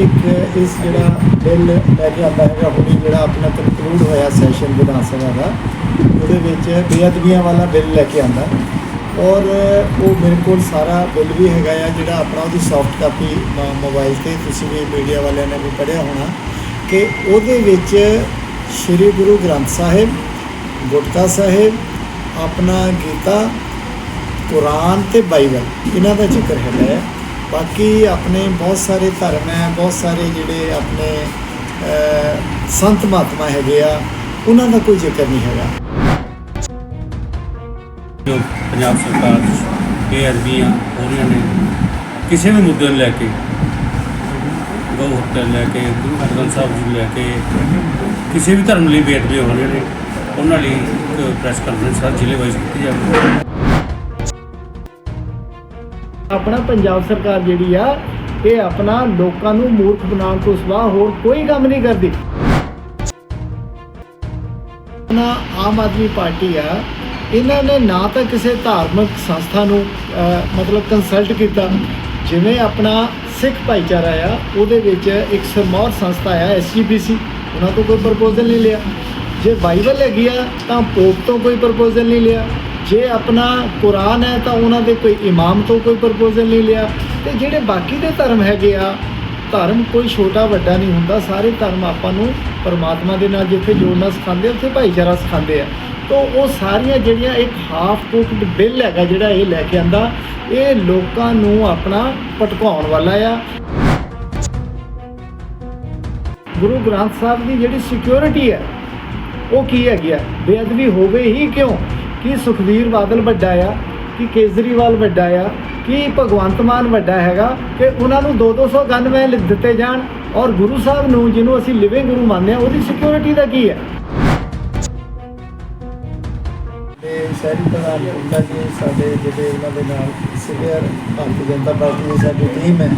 ਇੱਕ ਇਸ ਜਿਹੜਾ ਬਿੱਲ ਲੈ ਕੇ ਆਉਂਦਾ ਹੈਗਾ ਹੁਣੀ ਜਿਹੜਾ ਆਪਣਾ ਕੰਕਲੂਡ ਹੋਇਆ ਸੈਸ਼ਨ ਵਿਧਾਨ ਸਭਾ ਦਾ, ਉਹਦੇ ਵਿੱਚ ਬੇਅਦਬੀਆਂ ਵਾਲਾ ਬਿੱਲ ਲੈ ਕੇ ਆਂਦਾ ਔਰ ਉਹ ਮੇਰੇ ਕੋਲ ਸਾਰਾ ਬਿੱਲ ਵੀ ਹੈਗਾ ਆ, ਜਿਹੜਾ ਆਪਣਾ ਉਹਦੀ ਸੌਫਟ ਕਾਪੀ ਮੋਬਾਈਲ ਤੇ ਤੁਸੀਂ ਵੀ ਮੀਡੀਆ ਵਾਲਿਆਂ ਨੇ ਵੀ ਪੜ੍ਹਿਆ ਹੋਣਾ ਕਿ ਉਹਦੇ ਵਿੱਚ ਸ੍ਰੀ ਗੁਰੂ ਗ੍ਰੰਥ ਸਾਹਿਬ, ਗੁਟਕਾ ਸਾਹਿਬ, ਆਪਣਾ ਗੀਤਾ, ਕੁਰਾਨ ਤੇ ਬਾਈਬਲ, ਇਹਨਾਂ ਦਾ ਜ਼ਿਕਰ ਹੈਗਾ ਹੈ ਬਾਕੀ ਆਪਣੇ ਬਹੁਤ ਸਾਰੇ ਧਰਮ ਹੈ, ਬਹੁਤ ਸਾਰੇ ਜਿਹੜੇ ਆਪਣੇ ਸੰਤ ਮਹਾਤਮਾ ਹੈਗੇ ਆ, ਉਹਨਾਂ ਦਾ ਕੋਈ ਜ਼ਿਕਰ ਨਹੀਂ ਹੈਗਾ। ਜੋ ਪੰਜਾਬ ਸਰਕਾਰ, ਬੇਅਦਬੀਆਂ ਹੋ ਰਹੀਆਂ ਨੇ, ਕਿਸੇ ਵੀ ਮੁੱਦੇ ਨੂੰ ਲੈ ਕੇ, ਗਊ ਹੱਤਿਆ ਨੂੰ ਲੈ ਕੇ, ਗੁਰੂ ਹਰਗੋਬਿੰਦ ਸਾਹਿਬ ਜੀ ਨੂੰ ਲੈ ਕੇ, ਕਿਸੇ ਵੀ ਧਰਮ ਲਈ ਬੇਅਦਬੀ ਹੋ ਰਹੀਆਂ ਨੇ, ਉਹਨਾਂ ਲਈ ਇੱਕ ਪ੍ਰੈਸ ਕਾਨਫਰੰਸ ਹਰ ਜ਼ਿਲ੍ਹੇ ਵਾਈਜ਼ ਕੀਤੀ ਜਾਵੇ। ਆਪਣਾ ਪੰਜਾਬ ਸਰਕਾਰ ਜਿਹੜੀ ਆ, ਇਹ ਆਪਣਾ ਲੋਕਾਂ ਨੂੰ ਮੂਰਖ ਬਣਾਉਣ ਤੋਂ ਸਿਵਾ ਹੋਰ ਕੋਈ ਕੰਮ ਨਹੀਂ ਕਰਦੀ। ਨਾ ਆਮ ਆਦਮੀ ਪਾਰਟੀ ਆ, ਇਹਨਾਂ ਨੇ ਨਾ ਤਾਂ ਕਿਸੇ ਧਾਰਮਿਕ ਸੰਸਥਾ ਨੂੰ ਮਤਲਬ ਕੰਸਲਟ ਕੀਤਾ। ਜਿਵੇਂ ਆਪਣਾ ਸਿੱਖ ਭਾਈਚਾਰਾ ਆ, ਉਹਦੇ ਵਿੱਚ ਇੱਕ ਸਰਮੌਰ ਸੰਸਥਾ ਆ ਐਸਜੀਪੀਸੀ ਉਹਨਾਂ ਤੋਂ ਕੋਈ ਪ੍ਰਪੋਜ਼ਲ ਨਹੀਂ ਲਿਆ। ਜੇ ਬਾਈਬਲ ਹੈਗੀ ਆ, ਤਾਂ ਪੋਪ ਤੋਂ ਕੋਈ ਪ੍ਰਪੋਜ਼ਲ ਨਹੀਂ ਲਿਆ। ਜੇ ਆਪਣਾ ਕੁਰਾਨ ਹੈ ਤਾਂ ਉਹਨਾਂ ਦੇ ਕੋਈ ਇਮਾਮ ਤੋਂ ਕੋਈ ਪ੍ਰਪੋਜ਼ਲ ਨਹੀਂ ਲਿਆ। ਤੇ ਜਿਹੜੇ ਬਾਕੀ ਦੇ ਧਰਮ ਹੈਗੇ ਆ, ਧਰਮ ਕੋਈ ਛੋਟਾ ਵੱਡਾ ਨਹੀਂ ਹੁੰਦਾ। ਸਾਰੇ ਧਰਮ ਆਪਾਂ ਨੂੰ ਪਰਮਾਤਮਾ ਦੇ ਨਾਲ ਜਿੱਥੇ ਜੋੜਨਾ ਸਿਖਾਉਂਦੇ ਉੱਥੇ ਭਾਈਚਾਰਾ ਸਿਖਾਉਂਦੇ ਆ। ਤੋਂ ਉਹ ਸਾਰੀਆਂ ਜਿਹੜੀਆਂ ਇੱਕ ਹਾਫ ਕੁਕਡ ਬਿੱਲ ਹੈਗਾ ਜਿਹੜਾ ਇਹ ਲੈ ਕੇ ਆਂਦਾ, ਇਹ ਲੋਕਾਂ ਨੂੰ ਆਪਣਾ ਭਟਕਾਉਣ ਵਾਲਾ ਆ। ਗੁਰੂ ਗ੍ਰੰਥ ਸਾਹਿਬ ਦੀ ਜਿਹੜੀ ਸਿਕਿਉਰਿਟੀ ਹੈ, ਉਹ ਕੀ ਹੈਗੀ ਆ? ਬੇਅਦਬੀ ਹੋਵੇ ਹੀ ਕਿਉਂ? ਕਿ ਸੁਖਵੀਰ ਬਾਦਲ ਵੱਡਾ ਆ, ਕਿ ਕੇਜਰੀਵਾਲ ਵੱਡਾ ਆ, ਕਿ ਭਗਵੰਤ ਮਾਨ ਵੱਡਾ ਹੈਗਾ, ਕਿ ਉਹਨਾਂ ਨੂੰ 2-200 ਗਨਮੈਨ ਦਿੱਤੇ ਜਾਣ ਔਰ ਗੁਰੂ ਸਾਹਿਬ ਨੂੰ, ਜਿਹਨੂੰ ਅਸੀਂ ਲਿਵਿੰਗ ਗੁਰੂ ਮੰਨਦੇ ਆ ਉਹਦੀ ਸਿਕਿਉਰਿਟੀ ਦਾ ਕੀ ਹੈ ਸ਼ਹਿਰੀ ਪ੍ਰਧਾਨ ਬੁੱਟਾ ਜੀ, ਸਾਡੇ ਜਿਹੜੇ ਉਹਨਾਂ ਦੇ ਨਾਲ ਸੀਨੀਅਰ ਭਾਰਤੀ ਜਨਤਾ ਪਾਰਟੀ ਦੀ ਸਾਡੀ ਟੀਮ ਹੈ,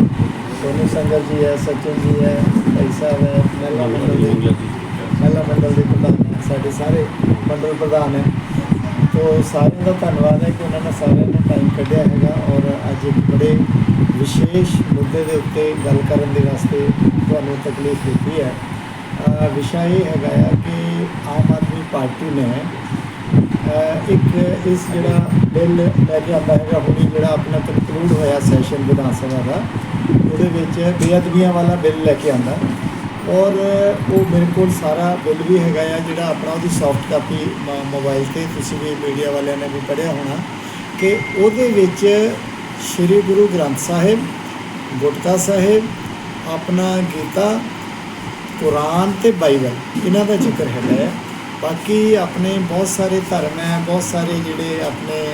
ਸੋਨੂ ਸੰਗਰ ਜੀ ਹੈ, ਸਚਿਨ ਜੀ ਹੈ, ਭਾਈ ਸਾਹਿਬ ਹੈ, ਮਹਿਲਾ ਮੰਡਲ ਦੇ ਮਹਿਲਾ ਮੰਡਲ ਦੇ ਪ੍ਰਧਾਨ ਸਾਡੇ ਸਾਰੇ ਮੰਡਲ ਪ੍ਰਧਾਨ ਹੈ। ਸੋ ਸਾਰਿਆਂ ਦਾ ਧੰਨਵਾਦ ਹੈ ਕਿ ਉਹਨਾਂ ਨੇ ਸਾਰਿਆਂ ਨੇ ਟਾਈਮ ਕੱਢਿਆ ਹੈਗਾ ਔਰ ਅੱਜ ਇੱਕ ਬੜੇ ਵਿਸ਼ੇਸ਼ ਮੁੱਦੇ ਦੇ ਉੱਤੇ ਗੱਲ ਕਰਨ ਦੇ ਵਾਸਤੇ ਤੁਹਾਨੂੰ ਤਕਲੀਫ ਦਿੱਤੀ ਹੈ। ਵਿਸ਼ਾ ਇਹ ਹੈਗਾ ਆ ਕਿ ਆਮ ਆਦਮੀ ਪਾਰਟੀ ਨੇ ਇੱਕ ਇਸ ਜਿਹੜਾ ਬਿੱਲ ਲੈ ਕੇ ਆਉਂਦਾ ਹੈਗਾ, ਹੁਣੀ ਜਿਹੜਾ ਆਪਣਾ ਕੰਕਲੂਡ ਹੋਇਆ ਸੈਸ਼ਨ ਵਿਧਾਨ ਸਭਾ ਦਾ, ਉਹਦੇ ਵਿੱਚ ਬੇਅਦਬੀਆਂ ਵਾਲਾ ਬਿੱਲ ਲੈ ਕੇ ਆਂਦਾ ਔਰ ਉਹ ਮੇਰੇ ਕੋਲ ਸਾਰਾ ਬਿੱਲ ਵੀ ਹੈਗਾ ਆ, ਜਿਹੜਾ ਆਪਣਾ ਉਹਦੀ ਸੌਫਟ ਕਾਪੀ ਮੋਬਾਈਲ ਤੇ ਤੁਸੀਂ ਵੀ ਮੀਡੀਆ ਵਾਲਿਆਂ ਨੇ ਵੀ ਪੜ੍ਹਿਆ ਹੋਣਾ ਕਿ ਉਹਦੇ ਵਿੱਚ ਸ੍ਰੀ ਗੁਰੂ ਗ੍ਰੰਥ ਸਾਹਿਬ, ਗੁਟਕਾ ਸਾਹਿਬ, ਆਪਣਾ ਗੀਤਾ, ਕੁਰਾਨ ਤੇ ਬਾਈਬਲ, ਇਹਨਾਂ ਦਾ ਜ਼ਿਕਰ ਹੈਗਾ ਹੈ ਬਾਕੀ ਆਪਣੇ ਬਹੁਤ ਸਾਰੇ ਧਰਮ ਹੈ, ਬਹੁਤ ਸਾਰੇ ਜਿਹੜੇ ਆਪਣੇ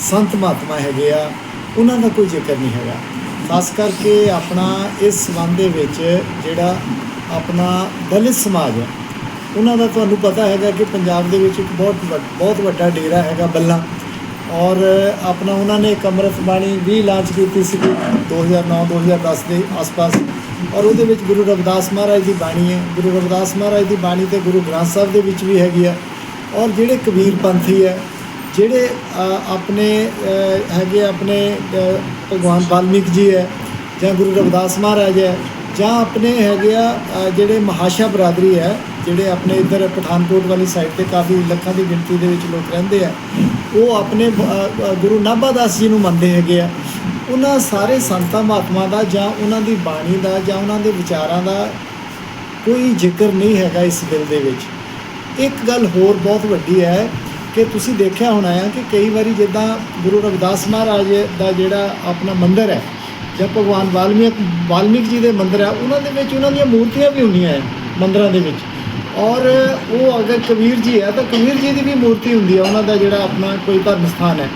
ਸੰਤ ਮਹਾਤਮਾ ਹੈਗੇ ਆ, ਉਹਨਾਂ ਦਾ ਕੋਈ ਜ਼ਿਕਰ ਨਹੀਂ ਹੈਗਾ। ਖਾਸ ਕਰਕੇ ਆਪਣਾ ਇਸ ਸੰਬੰਧ ਦੇ ਵਿੱਚ ਜਿਹੜਾ ਆਪਣਾ ਦਲਿਤ ਸਮਾਜ ਹੈ, ਉਹਨਾਂ ਦਾ ਤੁਹਾਨੂੰ ਪਤਾ ਹੈਗਾ ਕਿ ਪੰਜਾਬ ਦੇ ਵਿੱਚ ਇੱਕ ਬਹੁਤ ਵੱਡ- ਬਹੁਤ ਵੱਡਾ ਡੇਰਾ ਹੈਗਾ ਬੱਲਾ ਔਰ ਆਪਣਾ ਉਹਨਾਂ ਨੇ ਇੱਕ ਅੰਮ੍ਰਿਤ ਬਾਣੀ ਵੀ ਲਾਂਚ ਕੀਤੀ ਸੀ 2009-2010 ਦੇ ਆਸ-ਪਾਸ ਔਰ ਉਹਦੇ ਵਿੱਚ ਗੁਰੂ ਰਵਿਦਾਸ ਮਹਾਰਾਜ ਦੀ ਬਾਣੀ ਹੈ। ਗੁਰੂ ਰਵਿਦਾਸ ਮਹਾਰਾਜ ਦੀ ਬਾਣੀ ਤੇ ਗੁਰੂ ਗ੍ਰੰਥ ਸਾਹਿਬ ਦੇ ਵਿੱਚ ਵੀ ਹੈਗੀ ਆ ਔਰ ਜਿਹੜੇ ਕਬੀਰ ਪੰਥੀ ਹੈ ਜਿਹੜੇ ਆਪਣੇ ਅ, ਹੈਗੇ ਆਪਣੇ ਭਗਵਾਨ ਵਾਲਮੀਕ ਜੀ ਹੈ ਜਾਂ ਗੁਰੂ ਰਵਿਦਾਸ ਮਹਾਰਾਜ ਹੈ ਜਾਂ ਆਪਣੇ ਹੈਗੇ ਆ ਜਿਹੜੇ ਮਹਾਸ਼ਾ ਬਰਾਦਰੀ ਹੈ ਜਿਹੜੇ ਆਪਣੇ ਇੱਧਰ ਪਠਾਨਕੋਟ ਵਾਲੀ ਸਾਈਡ ਤੇ ਕਾਫੀ ਲੱਖਾਂ ਦੀ ਗਿਣਤੀ ਦੇ ਵਿੱਚ ਲੋਕ ਰਹਿੰਦੇ ਆ ਉਹ ਆਪਣੇ ਗੁਰੂ ਨਾਭਾ ਦਾਸ ਜੀ ਨੂੰ ਮੰਨਦੇ ਹੈਗੇ ਆ। ਉਹਨਾਂ ਸਾਰੇ ਸੰਤਾਂ ਮਹਾਤਮਾ ਦਾ ਜਾਂ ਉਹਨਾਂ ਦੀ ਬਾਣੀ ਦਾ ਜਾਂ ਉਹਨਾਂ ਦੇ ਵਿਚਾਰਾਂ ਦਾ ਕੋਈ ਜ਼ਿਕਰ ਨਹੀਂ ਹੈਗਾ ਇਸ ਦਿਲ ਦੇ ਵਿੱਚ। ਇੱਕ ਗੱਲ ਹੋਰ ਬਹੁਤ ਵੱਡੀ ਹੈ ਕਿ ਤੁਸੀਂ ਦੇਖਿਆ ਹੋਣਾ ਹੈ ਕਿ ਕਈ ਵਾਰੀ ਜਿੱਦਾਂ ਗੁਰੂ ਰਵਿਦਾਸ ਮਹਾਰਾਜ ਦਾ ਜਿਹੜਾ ਆਪਣਾ ਮੰਦਿਰ ਹੈ ਜਾਂ ਭਗਵਾਨ ਵਾਲਮੀਕ ਵਾਲਮੀਕ ਜੀ ਦੇ ਮੰਦਿਰ ਹੈ, ਉਹਨਾਂ ਦੇ ਵਿੱਚ ਉਹਨਾਂ ਦੀਆਂ ਮੂਰਤੀਆਂ ਵੀ ਹੁੰਦੀਆਂ ਹੈ ਮੰਦਿਰਾਂ ਦੇ ਵਿੱਚ। ਔਰ ਉਹ ਅਗਰ ਕਬੀਰ ਜੀ ਹੈ ਤਾਂ ਕਬੀਰ ਜੀ ਦੀ ਵੀ ਮੂਰਤੀ ਹੁੰਦੀ ਹੈ, ਉਹਨਾਂ ਦਾ ਜਿਹੜਾ ਆਪਣਾ ਕੋਈ ਧਰਮ ਸਥਾਨ ਹੈ।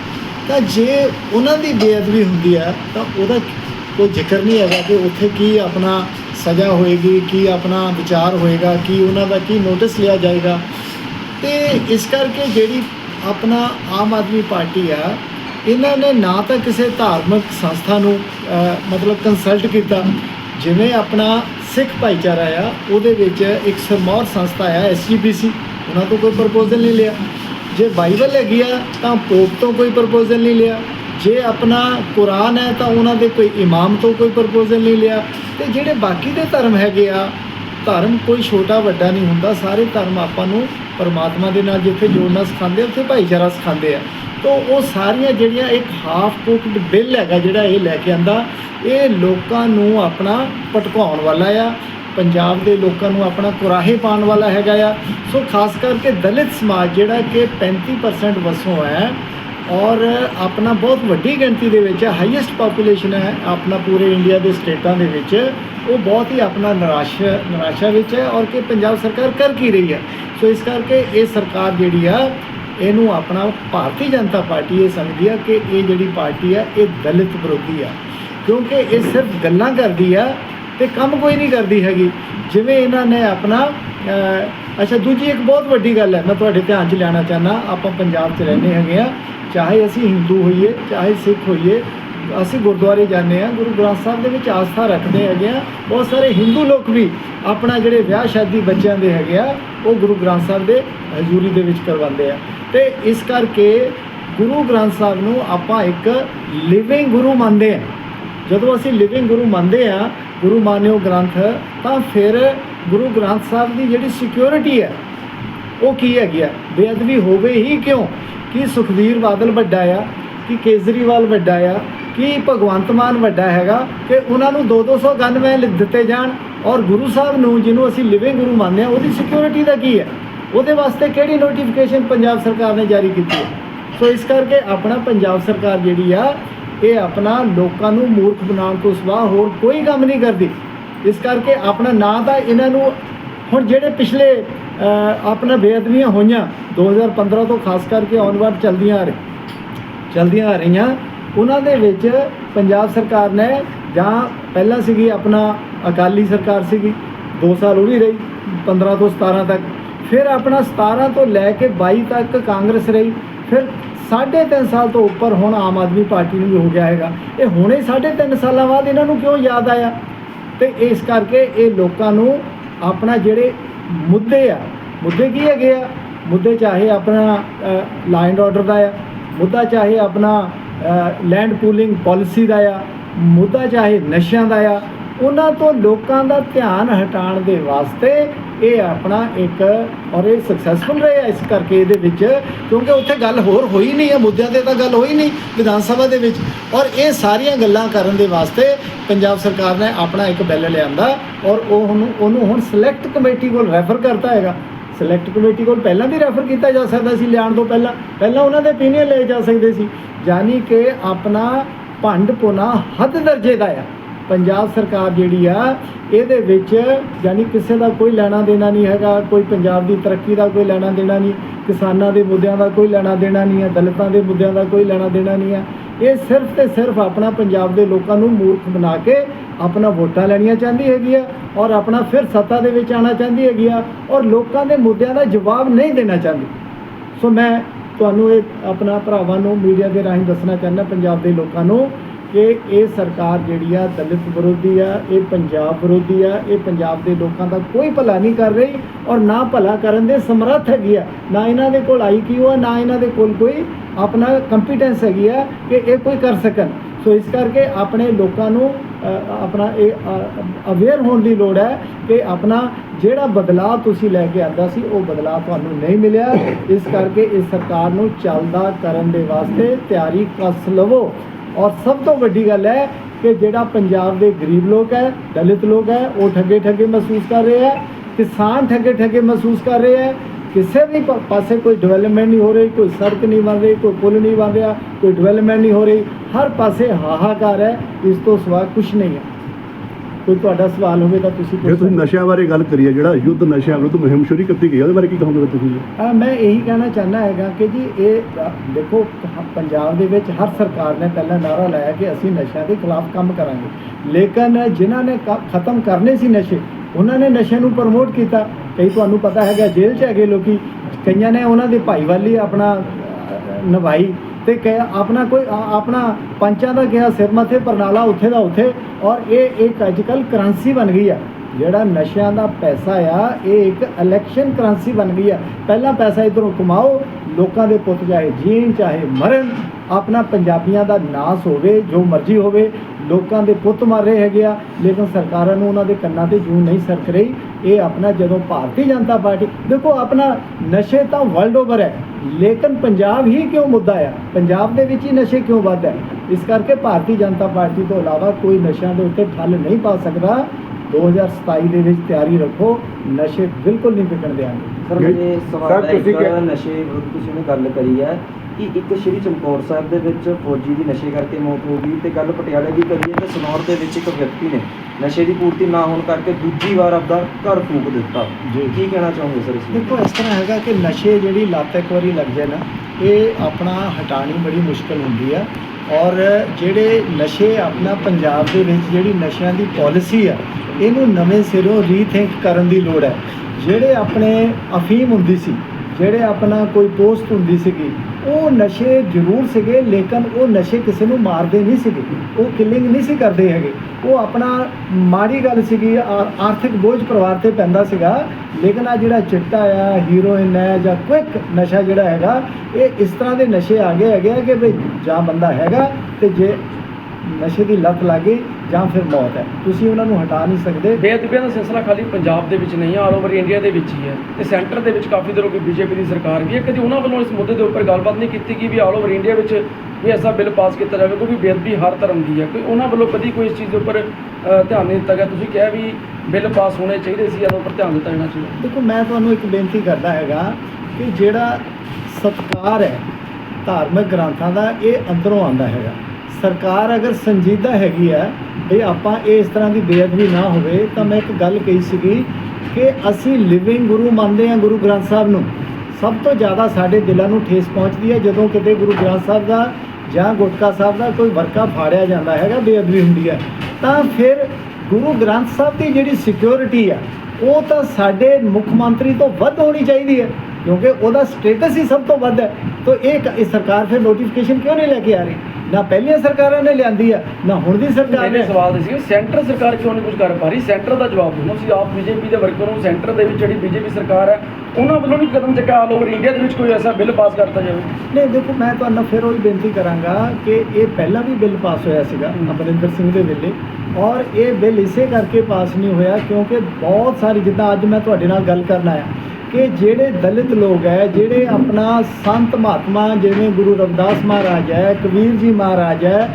ਤਾਂ ਜੇ ਉਹਨਾਂ ਦੀ ਬੇਅਦਬੀ ਹੁੰਦੀ ਹੈ ਤਾਂ ਉਹਦਾ ਕੋਈ ਜ਼ਿਕਰ ਨਹੀਂ ਹੈਗਾ ਕਿ ਉੱਥੇ ਕੀ ਆਪਣਾ ਸਜ਼ਾ ਹੋਏਗੀ, ਕੀ ਆਪਣਾ ਵਿਚਾਰ ਹੋਏਗਾ, ਕੀ ਉਹਨਾਂ ਦਾ ਕੀ ਨੋਟਿਸ ਲਿਆ ਜਾਏਗਾ। ਤੇ ਇਸ ਕਰਕੇ ਜਿਹੜੀ ਆਪਣਾ ਆਮ ਆਦਮੀ ਪਾਰਟੀ ਆ, ਇਹਨਾਂ ਨੇ ਨਾ ਤਾਂ ਕਿਸੇ ਧਾਰਮਿਕ ਸੰਸਥਾ ਨੂੰ ਮਤਲਬ ਕੰਸਲਟ ਕੀਤਾ। ਜਿਵੇਂ ਆਪਣਾ ਸਿੱਖ ਭਾਈਚਾਰਾ ਆ, ਉਹਦੇ ਵਿੱਚ ਇੱਕ ਸਰਮੌਰ ਸੰਸਥਾ ਆ ਐਸਜੀਪੀਸੀ ਉਹਨਾਂ ਤੋਂ ਕੋਈ ਪ੍ਰਪੋਜ਼ਲ ਨਹੀਂ ਲਿਆ। ਜੇ ਬਾਈਬਲ ਹੈਗੀ ਆ, ਤਾਂ ਪੋਪ ਤੋਂ ਕੋਈ ਪ੍ਰਪੋਜ਼ਲ ਨਹੀਂ ਲਿਆ। ਜੇ ਆਪਣਾ ਕੁਰਾਨ ਹੈ, ਤਾਂ ਉਹਨਾਂ ਦੇ ਕੋਈ ਇਮਾਮ ਤੋਂ ਕੋਈ ਪ੍ਰਪੋਜ਼ਲ ਨਹੀਂ ਲਿਆ। ਤੇ ਜਿਹੜੇ ਬਾਕੀ ਦੇ ਧਰਮ ਹੈਗੇ ਆ, ਧਰਮ ਕੋਈ ਛੋਟਾ ਵੱਡਾ ਨਹੀਂ ਹੁੰਦਾ। ਸਾਰੇ ਧਰਮ ਆਪਾਂ ਨੂੰ ਪਰਮਾਤਮਾ ਦੇ ਨਾਲ ਜਿੱਥੇ ਜੋੜਨਾ ਸਿਖਾਉਂਦੇ ਆ, ਉੱਥੇ ਭਾਈਚਾਰਾ ਸਿਖਾਉਂਦੇ ਆ। ਤਾਂ ਉਹ ਸਾਰੀਆਂ ਜਿਹੜੀਆਂ ਇੱਕ ਹਾਫ ਕੁਕਡ ਬਿੱਲ ਹੈਗਾ ਜਿਹੜਾ ਇਹ ਲੈ ਕੇ ਆਂਦਾ ਇਹ ਲੋਕਾਂ ਨੂੰ ਆਪਣਾ ਭਟਕਾਉਣ ਵਾਲਾ ਆ। ਪੰਜਾਬ ਦੇ ਲੋਕਾਂ ਨੂੰ ਆਪਣਾ ਕੁਰਾਹੇ ਪਾਉਣ ਵਾਲਾ ਹੈਗਾ ਆ। ਸੋ ਖਾਸ ਕਰਕੇ ਦਲਿਤ ਸਮਾਜ ਜਿਹੜਾ ਕਿ 35% ਵਸੋਂ ਹੈ ਔਰ ਆਪਣਾ ਬਹੁਤ ਵੱਡੀ ਗਿਣਤੀ ਦੇ ਵਿੱਚ ਹਾਈਐਸਟ ਪੋਪੂਲੇਸ਼ਨ ਹੈ ਆਪਣਾ ਪੂਰੇ ਇੰਡੀਆ ਦੇ ਸਟੇਟਾਂ ਦੇ ਵਿੱਚ। ਉਹ ਬਹੁਤ ਹੀ ਆਪਣਾ ਨਿਰਾਸ਼ਾ ਨਿਰਾਸ਼ਾ ਵਿੱਚ ਹੈ ਔਰ ਕਿ ਪੰਜਾਬ ਸਰਕਾਰ ਕਰ ਕੀ ਰਹੀ ਹੈ। ਸੋ ਇਸ ਕਰਕੇ ਇਹ ਸਰਕਾਰ ਜਿਹੜੀ ਆ, ਇਹਨੂੰ ਆਪਣਾ ਭਾਰਤੀ ਜਨਤਾ ਪਾਰਟੀ ਇਹ ਸਮਝਦੀ ਆ ਕਿ ਇਹ ਜਿਹੜੀ ਪਾਰਟੀ ਆ, ਇਹ ਦਲਿਤ ਵਿਰੋਧੀ ਆ। ਕਿਉਂਕਿ ਇਹ ਸਿਰਫ ਗੱਲਾਂ ਕਰਦੀ ਆ ਤੇ ਕੰਮ ਕੋਈ ਨਹੀਂ ਕਰਦੀ ਹੈਗੀ। ਜਿਵੇਂ ਇਹਨਾਂ ਨੇ ਆਪਣਾ ਅੱਛਾ, ਦੂਜੀ ਇੱਕ ਬਹੁਤ ਵੱਡੀ ਗੱਲ ਹੈ, ਮੈਂ ਤੁਹਾਡੇ ਧਿਆਨ 'ਚ ਲਿਆਉਣਾ ਚਾਹਨਾ ਆਪਾਂ ਪੰਜਾਬ 'ਚ ਰਹਿੰਦੇ ਹੈਗੇ ਆ ਚਾਹੇ ਅਸੀਂ ਹਿੰਦੂ ਹੋਈਏ, ਚਾਹੇ ਸਿੱਖ ਹੋਈਏ, ਅਸੀਂ ਗੁਰਦੁਆਰੇ ਜਾਂਦੇ ਆ ਗੁਰੂ ਗ੍ਰੰਥ ਸਾਹਿਬ ਦੇ ਵਿੱਚ ਆਸਥਾ ਰੱਖਦੇ ਹੈਗੇ ਆ ਬਹੁਤ ਸਾਰੇ ਹਿੰਦੂ ਲੋਕ ਵੀ ਆਪਣਾ ਜਿਹੜੇ ਵਿਆਹ ਸ਼ਾਦੀ ਬੱਚਿਆਂ ਦੇ ਹੈਗੇ ਆ, ਉਹ ਗੁਰੂ ਗ੍ਰੰਥ ਸਾਹਿਬ ਦੇ ਹਜ਼ੂਰੀ ਦੇ ਵਿੱਚ ਕਰਵਾਉਂਦੇ ਆ। ਤੇ ਇਸ ਕਰਕੇ ਗੁਰੂ ਗ੍ਰੰਥ ਸਾਹਿਬ ਨੂੰ ਆਪਾਂ ਇੱਕ ਲਿਵਿੰਗ ਗੁਰੂ ਮੰਨਦੇ ਆ ਜਦੋਂ ਅਸੀਂ ਲਿਵਿੰਗ ਗੁਰੂ ਮੰਨਦੇ ਆ ਗੁਰੂ ਮਾਨਿਓ ਗ੍ਰੰਥ ਤਾਂ ਫਿਰ ਗੁਰੂ ਗ੍ਰੰਥ ਸਾਹਿਬ ਦੀ ਜਿਹੜੀ ਸਿਕਿਉਰਿਟੀ ਹੈ, ਉਹ ਕੀ ਹੈਗੀ ਆ ਬੇਅਦਬੀ ਹੋਵੇ ਹੀ ਕਿਉਂ? ਕਿ ਸੁਖਵੀਰ ਬਾਦਲ ਵੱਡਾ ਆ, ਕਿ ਕੇਜਰੀਵਾਲ ਵੱਡਾ ਆ, ਕਿ ਭਗਵੰਤ ਮਾਨ ਵੱਡਾ ਹੈਗਾ, ਕਿ ਉਹਨਾਂ ਨੂੰ 2-200 ਗਨਮੈਨ ਲਿ- ਦਿੱਤੇ ਜਾਣ, ਔਰ ਗੁਰੂ ਸਾਹਿਬ ਨੂੰ, ਜਿਹਨੂੰ ਅਸੀਂ ਲਿਵਿੰਗ ਗੁਰੂ ਮੰਨਦੇ ਆ ਉਹਦੀ ਸਿਕਿਉਰਿਟੀ ਦਾ ਕੀ ਹੈ? ਉਹਦੇ ਵਾਸਤੇ ਕਿਹੜੀ ਨੋਟੀਫਿਕੇਸ਼ਨ ਪੰਜਾਬ ਸਰਕਾਰ ਨੇ ਜਾਰੀ ਕੀਤੀ ਹੈ? ਸੋ ਇਸ ਕਰਕੇ ਆਪਣਾ ਪੰਜਾਬ ਸਰਕਾਰ ਜਿਹੜੀ ਆ ਇਹ ਆਪਣਾ ਲੋਕਾਂ ਨੂੰ ਮੂਰਖ ਬਣਾਉਣ ਤੋਂ ਸਿਵਾ ਹੋਰ ਕੋਈ ਕੰਮ ਨਹੀਂ ਕਰਦੀ। ਇਸ ਕਰਕੇ ਆਪਣਾ ਨਾਂ ਤਾਂ ਇਹਨਾਂ ਨੂੰ ਹੁਣ ਜਿਹੜੇ ਪਿਛਲੇ ਆਪਣਾ ਬੇਅਦਬੀਆਂ ਹੋਈਆਂ 2015 ਤੋਂ ਖਾਸ ਕਰਕੇ ਔਨਵਰਡ ਚਲਦੀਆਂ ਆ ਰਹੀ ਚਲਦੀਆਂ ਆ ਰਹੀਆਂ, ਉਹਨਾਂ ਦੇ ਵਿੱਚ ਪੰਜਾਬ ਸਰਕਾਰ ਨੇ ਜਾਂ ਪਹਿਲਾਂ ਸੀਗੀ ਆਪਣਾ ਅਕਾਲੀ ਸਰਕਾਰ ਸੀਗੀ 2 ਸਾਲ ਉਹ ਵੀ ਰਹੀ 15 ਤੋਂ 17 ਤੱਕ। ਫਿਰ ਆਪਣਾ 17 ਤੋਂ ਲੈ ਕੇ 22 ਤੱਕ ਕਾਂਗਰਸ ਰਹੀ ਫਿਰ ਸਾਢੇ ਤਿੰਨ ਸਾਲ ਤੋਂ ਉੱਪਰ ਹੁਣ ਆਮ ਆਦਮੀ ਪਾਰਟੀ ਨੂੰ ਵੀ ਹੋ ਗਿਆ ਹੈਗਾ। ਇਹ ਹੁਣੇ ਸਾਢੇ ਤਿੰਨ ਸਾਲਾਂ ਬਾਅਦ ਇਹਨਾਂ ਨੂੰ ਕਿਉਂ ਯਾਦ ਆਇਆ? ਤੇ ਇਸ ਕਰਕੇ ਇਹ ਲੋਕਾਂ ਨੂੰ ਆਪਣਾ ਜਿਹੜੇ ਮੁੱਦੇ ਆ, ਮੁੱਦੇ ਕੀ ਹੈਗੇ ਆ? ਮੁੱਦੇ ਚਾਹੇ ਆਪਣਾ ਲਾਈਨ ਐਂਡ ਆਰਡਰ ਦਾ ਆ, ਮੁੱਦਾ ਚਾਹੇ ਆਪਣਾ ਲੈਂਡ ਪੂਲਿੰਗ ਪਾਲਿਸੀ ਦਾ ਆ, ਮੁੱਦਾ ਚਾਹੇ ਨਸ਼ਿਆਂ ਦਾ ਆ, ਉਹਨਾਂ ਤੋਂ ਲੋਕਾਂ ਦਾ ਧਿਆਨ ਹਟਾਉਣ ਦੇ ਵਾਸਤੇ ਇਹ ਆਪਣਾ ਇੱਕ ਔਰ ਇਹ ਸਕਸੈਸਫੁਲ ਰਹੇ ਆ ਇਸ ਕਰਕੇ ਇਹਦੇ ਵਿੱਚ, ਕਿਉਂਕਿ ਉੱਥੇ ਗੱਲ ਹੋਰ ਹੋਈ ਨਹੀਂ ਹੈ, ਮੁੱਦਿਆਂ ਤੇ ਤਾਂ ਗੱਲ ਹੋਈ ਨਹੀਂ ਵਿਧਾਨ ਸਭਾ ਦੇ ਵਿੱਚ। ਔਰ ਇਹ ਸਾਰੀਆਂ ਗੱਲਾਂ ਕਰਨ ਦੇ ਵਾਸਤੇ ਪੰਜਾਬ ਸਰਕਾਰ ਨੇ ਆਪਣਾ ਇੱਕ ਬਿੱਲ ਲਿਆਂਦਾ ਔਰ ਉਹ ਹੁਣ, ਉਹਨੂੰ ਹੁਣ ਸਿਲੈਕਟ ਕਮੇਟੀ ਕੋਲ ਰੈਫਰ ਕਰਤਾ ਹੈਗਾ। ਸਿਲੈਕਟ ਕਮੇਟੀ ਕੋਲ ਪਹਿਲਾਂ ਵੀ ਰੈਫਰ ਕੀਤਾ ਜਾ ਸਕਦਾ ਸੀ, ਲਿਆਉਣ ਤੋਂ ਪਹਿਲਾਂ। ਪਹਿਲਾਂ ਉਹਨਾਂ ਦੇ ਓਪੀਨੀਅਨ ਲਏ ਜਾ ਸਕਦੇ ਸੀ। ਯਾਨੀ ਕਿ ਆਪਣਾ ਭੰਡ ਪੁਣਾ ਹੱਦ ਦਰਜੇ ਦਾ ਆ। ਪੰਜਾਬ ਸਰਕਾਰ ਜਿਹੜੀ ਆ, ਇਹਦੇ ਵਿੱਚ ਯਾਨੀ ਕਿਸੇ ਦਾ ਕੋਈ ਲੈਣਾ ਦੇਣਾ ਨਹੀਂ ਹੈਗਾ, ਕੋਈ ਪੰਜਾਬ ਦੀ ਤਰੱਕੀ ਦਾ ਕੋਈ ਲੈਣਾ ਦੇਣਾ ਨਹੀਂ, ਕਿਸਾਨਾਂ ਦੇ ਮੁੱਦਿਆਂ ਦਾ ਕੋਈ ਲੈਣਾ ਦੇਣਾ ਨਹੀਂ ਹੈ, ਦਲਿਤਾਂ ਦੇ ਮੁੱਦਿਆਂ ਦਾ ਕੋਈ ਲੈਣਾ ਦੇਣਾ ਨਹੀਂ ਹੈ। ਇਹ ਸਿਰਫ ਤੇ ਸਿਰਫ ਆਪਣਾ ਪੰਜਾਬ ਦੇ ਲੋਕਾਂ ਨੂੰ ਮੂਰਖ ਬਣਾ ਕੇ ਆਪਣਾ ਵੋਟਾਂ ਲੈਣੀਆਂ ਚਾਹੁੰਦੀ ਹੈਗੀ ਆ ਔਰ ਆਪਣਾ ਫਿਰ ਸੱਤਾ ਦੇ ਵਿੱਚ ਆਉਣਾ ਚਾਹੁੰਦੀ ਹੈਗੀ ਆ ਔਰ ਲੋਕਾਂ ਦੇ ਮੁੱਦਿਆਂ ਦਾ ਜਵਾਬ ਨਹੀਂ ਦੇਣਾ ਚਾਹੁੰਦੀ। ਸੋ ਮੈਂ ਤੁਹਾਨੂੰ ਇਹ ਆਪਣਾ ਭਰਾਵਾਂ ਨੂੰ, ਮੀਡੀਆ ਦੇ ਰਾਹੀਂ ਦੱਸਣਾ ਚਾਹੁੰਦਾ, ਪੰਜਾਬ ਦੇ ਲੋਕਾਂ ਨੂੰ ਕਿ ਇਹ ਸਰਕਾਰ ਜਿਹੜੀ ਆ ਦਲਿਤ ਵਿਰੋਧੀ ਆ, ਇਹ ਪੰਜਾਬ ਵਿਰੋਧੀ ਆ, ਇਹ ਪੰਜਾਬ ਦੇ ਲੋਕਾਂ ਦਾ ਕੋਈ ਭਲਾ ਨਹੀਂ ਕਰ ਰਹੀ ਔਰ ਨਾ ਭਲਾ ਕਰਨ ਦੇ ਸਮਰੱਥ ਹੈਗੀ ਆ। ਨਾ ਇਹਨਾਂ ਦੇ ਕੋਲ ਆਈ ਆਈਕਿਊ ਆ, ਨਾ ਇਹਨਾਂ ਦੇ ਕੋਲ ਕੋਈ ਆਪਣਾ ਕੰਪੀਟੈਂਸ ਹੈਗੀ ਆ ਕਿ ਇਹ ਕੋਈ ਕਰ ਸਕਣ। ਸੋ ਇਸ ਕਰਕੇ ਆਪਣੇ ਲੋਕਾਂ ਨੂੰ ਆਪਣਾ ਇਹ ਅਵੇਅਰ ਹੋਣ ਦੀ ਲੋੜ ਹੈ ਕਿ ਆਪਣਾ ਜਿਹੜਾ ਬਦਲਾਅ ਤੁਸੀਂ ਲੈ ਕੇ ਆਂਦਾ ਸੀ, ਉਹ ਬਦਲਾਅ ਤੁਹਾਨੂੰ ਨਹੀਂ ਮਿਲਿਆ। ਇਸ ਕਰਕੇ ਇਸ ਸਰਕਾਰ ਨੂੰ ਚੱਲਦਾ ਕਰਨ ਦੇ ਵਾਸਤੇ ਤਿਆਰੀ ਕਸ ਲਵੋ। ਔਰ ਸਭ ਤੋਂ ਵੱਡੀ ਗੱਲ ਹੈ ਕਿ ਜਿਹੜਾ ਪੰਜਾਬ ਦੇ ਗਰੀਬ ਲੋਕ ਹੈ, ਦਲਿਤ ਲੋਕ ਹੈ, ਉਹ ਠੱਗੇ ਠੱਗੇ ਮਹਿਸੂਸ ਕਰ ਰਹੇ ਹੈ, ਕਿਸਾਨ ਠੱਗੇ ਠੱਗੇ ਮਹਿਸੂਸ ਕਰ ਰਹੇ ਹੈ, ਕਿਸੇ ਵੀ ਪਾਸੇ ਕੋਈ ਡਿਵੈਲਪਮੈਂਟ ਨਹੀਂ ਹੋ ਰਹੀ, ਕੋਈ ਸੜਕ ਨਹੀਂ ਬਣ ਰਹੀ, ਕੋਈ ਪੁਲ ਨਹੀਂ ਬਣ ਰਿਹਾ, ਕੋਈ ਡਿਵੈਲਪਮੈਂਟ ਨਹੀਂ ਹੋ ਰਹੀ, ਹਰ ਪਾਸੇ ਹਾਹਾਕਾਰ ਹੈ, ਇਸ ਤੋਂ ਸਿਵਾ ਕੁਝ ਨਹੀਂ ਹੈ। ਕੋਈ ਤੁਹਾਡਾ ਸਵਾਲ ਹੋਵੇ ਤਾਂ ਤੁਸੀਂ ਜੇ ਪੁੱਛ ਤੁਸੀਂ। ਨਸ਼ਿਆਂ ਬਾਰੇ ਗੱਲ ਕਰੀ ਹੈ ਜਿਹੜਾ ਯੁੱਧ ਨਸ਼ਿਆਂ ਵਿਰੁੱਧ ਮੁਹਿੰਮ ਸ਼ੁਰੂ ਕੀਤੀ ਗਈ ਹੈ, ਉਹਦੇ ਬਾਰੇ ਕੀ ਕਹੋਗੇ ਤੁਸੀਂ? ਜੀ ਆ ਮੈਂ ਇਹੀ ਕਹਿਣਾ ਚਾਹੁੰਦਾ ਹੈਗਾ ਕਿ ਜੀ ਇਹ ਅ, ਦੇਖੋ ਪ- ਪੰਜਾਬ ਦੇ ਵਿੱਚ ਹਰ ਸਰਕਾਰ ਨੇ ਪਹਿਲਾਂ ਨਾਰਾ ਲਾਇਆ ਕਿ ਅਸੀਂ ਨਸ਼ਿਆਂ ਦੇ ਖਿਲਾਫ ਕੰਮ ਕਰਾਂਗੇ। ਲੇਕਿਨ ਜਿਨ੍ਹਾਂ ਨੇ ਕ- ਖਤਮ ਕਰਨੇ ਸੀ ਨਸ਼ੇ ਉਹਨਾਂ ਨੇ ਨਸ਼ੇ ਨੂੰ ਪ੍ਰਮੋਟ ਕੀਤਾ। ਕਈ ਤੁਹਾਨੂੰ ਪਤਾ ਹੈਗਾ ਜੇਲ੍ਹ 'ਚ ਹੈਗੇ ਲੋਕੀ ਕਈਆਂ ਨੇ ਉਹਨਾਂ ਦੇ ਭਾਈਵਾਲੀ ਆਪਣਾ ਅ, ਨਿਭਾਈ। ਤੇ ਆਪਣਾ ਕੋਈ ਆਪਣਾ ਪੰਚਾਂ ਦਾ ਕਿਹਾ ਸਿਰ ਮੱਥੇ, ਪਰਨਾਲਾ ਉੱਥੇ ਦਾ ਉੱਥੇ ਔਰ ਇਹ ਇੱਕ ਅੱਜਕੱਲ ਕਰੰਸੀ ਬਣ ਗਈ ਆ। ਜਿਹੜਾ ਨਸ਼ਿਆਂ ਦਾ ਪੈਸਾ ਆ, ਇਹ ਇੱਕ ਇਲੈਕਸ਼ਨ ਕਰੰਸੀ ਬਣ ਗਈ ਆ। ਪਹਿਲਾਂ ਪੈਸਾ ਇਧਰੋਂ ਕਮਾਓ, ਲੋਕਾਂ ਦੇ ਪੁੱਤ ਚਾਹੇ ਜੀਣ, ਚਾਹੇ ਮਰਨ, ਆਪਣਾ ਪੰਜਾਬੀਆਂ ਦਾ ਨਾਸ ਹੋਵੇ, ਜੋ ਮਰਜ਼ੀ ਹੋਵੇ, ਲੋਕਾਂ ਦੇ ਪੁੱਤ ਮਰ ਰਹੇ ਹੈਗੇ ਆ। ਲੇਕਿਨ ਸਰਕਾਰਾਂ ਨੂੰ ਉਹਨਾਂ ਦੇ ਕੰਨਾਂ ਤੇ ਜੂੰ ਨਹੀਂ ਸਰਕ ਰਹੀ। ਇਹ ਆਪਣਾ ਜਦੋਂ ਭਾਰਤੀ ਜਨਤਾ ਪਾਰਟੀ, ਦੇਖੋ ਆਪਣਾ ਨਸ਼ੇ ਤਾਂ ਵਰਲਡ ਓਵਰ ਹੈ, ਲੇਕਿਨ ਪੰਜਾਬ ਹੀ ਕਿਉਂ ਮੁੱਦਾ ਆ? ਪੰਜਾਬ ਦੇ ਵਿੱਚ ਹੀ ਨਸ਼ੇ ਕਿਉਂ ਵੱਧ ਹੈ? ਇਸ ਕਰਕੇ ਭਾਰਤੀ ਜਨਤਾ ਪਾਰਟੀ ਤੋਂ ਇਲਾਵਾ ਕੋਈ ਨਸ਼ਿਆਂ ਦੇ ਉੱਤੇ ਠੱਲ ਨਹੀਂ ਪਾ ਸਕਦਾ। 2027 ਦੇ ਵਿੱਚ ਤਿਆਰੀ ਰੱਖੋ ਨਸ਼ੇ ਬਿਲਕੁਲ ਨਹੀਂ ਵਿਕਣ ਦੇਵਾਂਗੇ ਸਰ ਜੀ, ਮੇਰੇ ਸਵਾਲ ਸਰ, ਹੈ ਕਿਹਾ- ਨਸ਼ੇ ਵਿਰੁੱਧ ਤੁਸੀਂ ਨੇ ਗੱਲ ਕਰੀ ਹੈ ਕਿ ਇੱਕ ਸ਼੍ਰੀ ਚਮਕੌਰ ਸਾਹਿਬ ਦੇ ਵਿੱਚ ਫੌਜੀ ਦੀ ਨਸ਼ੇ ਕਰਕੇ ਮੌਤ ਹੋ ਗਈ ਤੇ ਗੱਲ ਪਟਿਆਲੇ ਦੀ ਕਰੀਏ ਤਾਂ ਸਨੌਰ ਦੇ ਵਿੱਚ ਇੱਕ ਵਿਅਕਤੀ ਨੇ ਨਸ਼ੇ ਦੀ ਪੂਰਤੀ ਨਾ ਹੋਣ ਕਰਕੇ ਦੂਜੀ ਵਾਰ ਆਪਦਾ ਘਰ ਫੂਕ ਦਿੱਤਾ। ਜੀ। ਕੀ ਕਹਿਣਾ ਚਾਹੋਗੇ ਸਰ ਇਸ ਦੇਖੋ ਇਸ ਤਰ੍ਹਾਂ ਹੈਗਾ ਕਿ ਨਸ਼ੇ ਜਿਹੜੀ ਲੱਤ ਇੱਕ ਵਾਰੀ ਲੱਗ ਜਾਏ ਨਾ ਇਹ ਆਪਣਾ ਹਟਾਣੀ ਬੜੀ ਮੁਸ਼ਕਲ ਹੁੰਦੀ ਆ। ਔਰ ਜਿਹੜੇ ਨਸ਼ੇ ਆਪਣਾ ਪੰਜਾਬ ਦੇ ਵਿੱਚ ਜਿਹੜੀ ਨਸ਼ਿਆਂ ਦੀ ਪਾਲਿਸੀ ਆ, ਇਹਨੂੰ ਨਵੇਂ ਸਿਰੋਂ ਰੀਥਿੰਕ ਕਰਨ ਦੀ ਲੋੜ ਹੈ। ਜਿਹੜੇ ਆਪਣੇ ਅਫੀਮ ਹੁੰਦੀ ਸੀ ਜਿਹੜੇ ਆਪਣਾ ਕੋਈ ਦੋਸਤ ਹੁੰਦੀ ਸੀਗੀ, ਉਹ ਨਸ਼ੇ ਜ਼ਰੂਰ ਸੀਗੇ, ਲੇਕਿਨ ਉਹ ਨਸ਼ੇ ਕਿਸੇ ਨੂੰ ਮਾਰਦੇ ਨਹੀਂ ਸੀਗੇ। ਉਹ ਕਿਲਿੰਗ ਨਹੀਂ ਸੀ ਕਰਦੇ ਹੈਗੇ। ਉਹ ਆਪਣਾ ਮਾੜੀ ਗੱਲ ਸੀਗੀ, ਆ- ਆਰਥਿਕ ਬੋਝ ਪਰਿਵਾਰ ਤੇ ਪੈਂਦਾ ਸੀਗਾ। ਲੇਕਿਨ ਆ ਜਿਹੜਾ ਚਿੱਟਾ ਆ ਹੀਰੋਇਨ ਹੈ ਜਾਂ ਕੁਇਕ ਨਸ਼ਾ ਜਿਹੜਾ ਹੈਗਾ, ਇਹ ਇਸ ਤਰ੍ਹਾਂ ਦੇ ਨਸ਼ੇ ਆ ਗਏ ਹੈਗੇ ਆ ਕਿ ਵੀ ਜਾਂ ਬੰਦਾ ਹੈਗਾ ਤੇ ਜੇ ਨਸ਼ੇ ਦੀ ਲੱਤ ਲੱਗੇ ਜਾਂ ਫਿਰ ਮੌਤ ਹੈ। ਤੁਸੀਂ ਉਹਨਾਂ ਨੂੰ ਹਟਾ ਨਹੀਂ ਸਕਦੇ। ਬੇਅਦਬੀਆਂ ਦਾ ਸਿਲਸਿਲਾ ਖਾਲੀ ਪੰਜਾਬ ਦੇ ਵਿੱਚ ਨਹੀਂ ਆਲ ਓਵਰ ਇੰਡੀਆ ਦੇ ਵਿੱਚ ਹੀ ਹੈ। ਤੇ ਸੈਂਟਰ ਦੇ ਵਿੱਚ ਕਾਫੀ ਦਿਨੋਂ ਕੋਈ ਬੀਜੇਪੀ ਦੀ ਸਰਕਾਰ ਵੀ ਹੈ। ਕਦੀ ਉਹਨਾਂ ਵੱਲੋਂ ਇਸ ਮੁੱਦੇ ਦੇ ਉੱਪਰ ਗੱਲਬਾਤ ਨਹੀਂ ਕੀਤੀ ਕਿ ਵੀ ਆਲ ਓਵਰ ਇੰਡੀਆ ਵਿੱਚ ਕੋਈ ਐਸਾ ਬਿੱਲ ਪਾਸ ਕੀਤਾ ਜਾਵੇ ਕਿਉਂਕਿ ਬੇਅਦਬੀ ਹਰ ਧਰਮ ਦੀ ਹੈ। ਕੋਈ ਉਹਨਾਂ ਵੱਲੋਂ ਕਦੀ ਕੋਈ ਇਸ ਚੀਜ਼ ਦੇ ਉੱਪਰ ਧਿਆਨ ਨਹੀਂ ਦਿੱਤਾ ਗਿਆ। ਤੁਸੀਂ ਕਿਹਾ ਵੀ ਬਿੱਲ ਪਾਸ ਹੋਣੇ ਚਾਹੀਦੇ ਸੀ ਇਹਦੇ ਉੱਪਰ ਧਿਆਨ ਦਿੱਤਾ ਜਾਣਾ ਚਾਹੀਦਾ। ਦੇਖੋ ਮੈਂ ਤੁਹਾਨੂੰ ਇੱਕ ਬੇਨਤੀ ਕਰਦਾ ਹੈਗਾ ਕਿ ਜਿਹੜਾ ਸਤਕਾਰ ਹੈ ਧਾਰਮਿਕ ਗ੍ਰੰਥਾਂ ਦਾ ਇਹ ਅੰਦਰੋਂ ਆਉਂਦਾ ਹੈਗਾ। ਸਰਕਾਰ ਅਗਰ ਸੰਜੀਦਾ ਹੈਗੀ ਹੈ, ਵੀ ਆਪਾਂ ਇਸ ਤਰ੍ਹਾਂ ਦੀ ਬੇਅਦਬੀ ਨਾ ਹੋਵੇ, ਤਾਂ ਮੈਂ ਇੱਕ ਗੱਲ ਕਹੀ ਸੀਗੀ ਕਿ ਅਸੀਂ ਲਿਵਿੰਗ ਗੁਰੂ ਮੰਨਦੇ ਹਾਂ ਗੁਰੂ ਗ੍ਰੰਥ ਸਾਹਿਬ ਨੂੰ। ਸਭ ਤੋਂ ਜ਼ਿਆਦਾ ਸਾਡੇ ਦਿਲਾਂ ਨੂੰ ਠੇਸ ਪਹੁੰਚਦੀ ਹੈ ਜਦੋਂ ਕਿਤੇ ਗੁਰੂ ਗ੍ਰੰਥ ਸਾਹਿਬ ਦਾ ਜਾਂ ਗੁਟਕਾ ਸਾਹਿਬ ਦਾ ਕੋਈ ਵਰਕਾ ਫਾੜਿਆ ਜਾਂਦਾ ਹੈਗਾ, ਬੇਅਦਬੀ ਹੁੰਦੀ ਹੈ। ਤਾਂ ਫਿਰ ਗੁਰੂ ਗ੍ਰੰਥ ਸਾਹਿਬ ਦੀ ਜਿਹੜੀ ਸਿਕਿਉਰਿਟੀ ਆ, ਉਹ ਤਾਂ ਸਾਡੇ ਮੁੱਖ ਮੰਤਰੀ ਤੋਂ ਵੱਧ ਹੋਣੀ ਚਾਹੀਦੀ ਹੈ, ਕਿਉਂਕਿ ਉਹਦਾ ਸਟੇਟਸ ਹੀ ਸਭ ਤੋਂ ਵੱਧ ਹੈ। ਤਾਂ ਇਹ ਕ- ਇਹ ਸਰਕਾਰ ਫਿਰ ਨੋਟੀਫਿਕੇਸ਼ਨ ਕਿਉਂ ਨਹੀਂ ਲੈ ਕੇ ਆ ਰਹੀ? ਨਾ ਪਹਿਲੀਆਂ ਸਰਕਾਰਾਂ ਨੇ ਲਿਆਂਦੀ ਆ ਨਾ ਹੁਣ ਦੀ ਸਰਕਾਰ ਨੇ। ਸਵਾਲ ਦੇ ਸੀ ਸੈਂਟਰ ਸਰਕਾਰ ਕਿਉਂ ਨਹੀਂ ਕੁਝ ਕਰ ਪਾ ਰਹੀ? ਸੈਂਟਰ ਦਾ ਜਵਾਬ ਦਿਓ। ਤੁਸੀਂ ਆਪ ਬੀਜੇਪੀ ਦੇ ਵਰਕਰ ਹੋ ਸੈਂਟਰ ਦੇ ਵਿੱਚ ਜਿਹੜੀ ਬੀਜੇਪੀ ਸਰਕਾਰ ਹੈ ਉਹਨਾਂ ਵੱਲੋਂ ਨਹੀਂ ਕਦਮ ਚੱਕਿਆ ਆਲ ਓਵਰ ਇੰਡੀਆ ਦੇ ਵਿੱਚ ਕੋਈ ਐਸਾ ਬਿੱਲ ਪਾਸ ਕਰਤਾ ਜਾਵੇ? ਨਹੀਂ ਦੇਖੋ ਮੈਂ ਤੁਹਾਨੂੰ ਫਿਰ ਉਹੀ ਬੇਨਤੀ ਕਰਾਂਗਾ ਕਿ ਇਹ ਪਹਿਲਾਂ ਵੀ ਬਿੱਲ ਪਾਸ ਹੋਇਆ ਸੀਗਾ। ਅਮਰਿੰਦਰ ਸਿੰਘ ਦੇ ਵੇਲੇ। ਔਰ ਇਹ ਬਿੱਲ ਇਸੇ ਕਰਕੇ ਪਾਸ ਨਹੀਂ ਹੋਇਆ ਕਿਉਂਕਿ ਬਹੁਤ ਸਾਰੀ ਜਿੱਦਾਂ ਅੱਜ ਮੈਂ ਤੁਹਾਡੇ ਨਾਲ ਗੱਲ ਕਰਨ ਆਇਆ ਕਿ ਜਿਹੜੇ ਦਲਿਤ ਲੋਕ ਹੈ, ਜਿਹੜੇ ਆਪਣਾ ਸੰਤ ਮਹਾਤਮਾ, ਜਿਵੇਂ ਗੁਰੂ ਰਵਿਦਾਸ ਮਹਾਰਾਜ ਹੈ, ਕਬੀਰ ਜੀ ਮਹਾਰਾਜ ਹੈ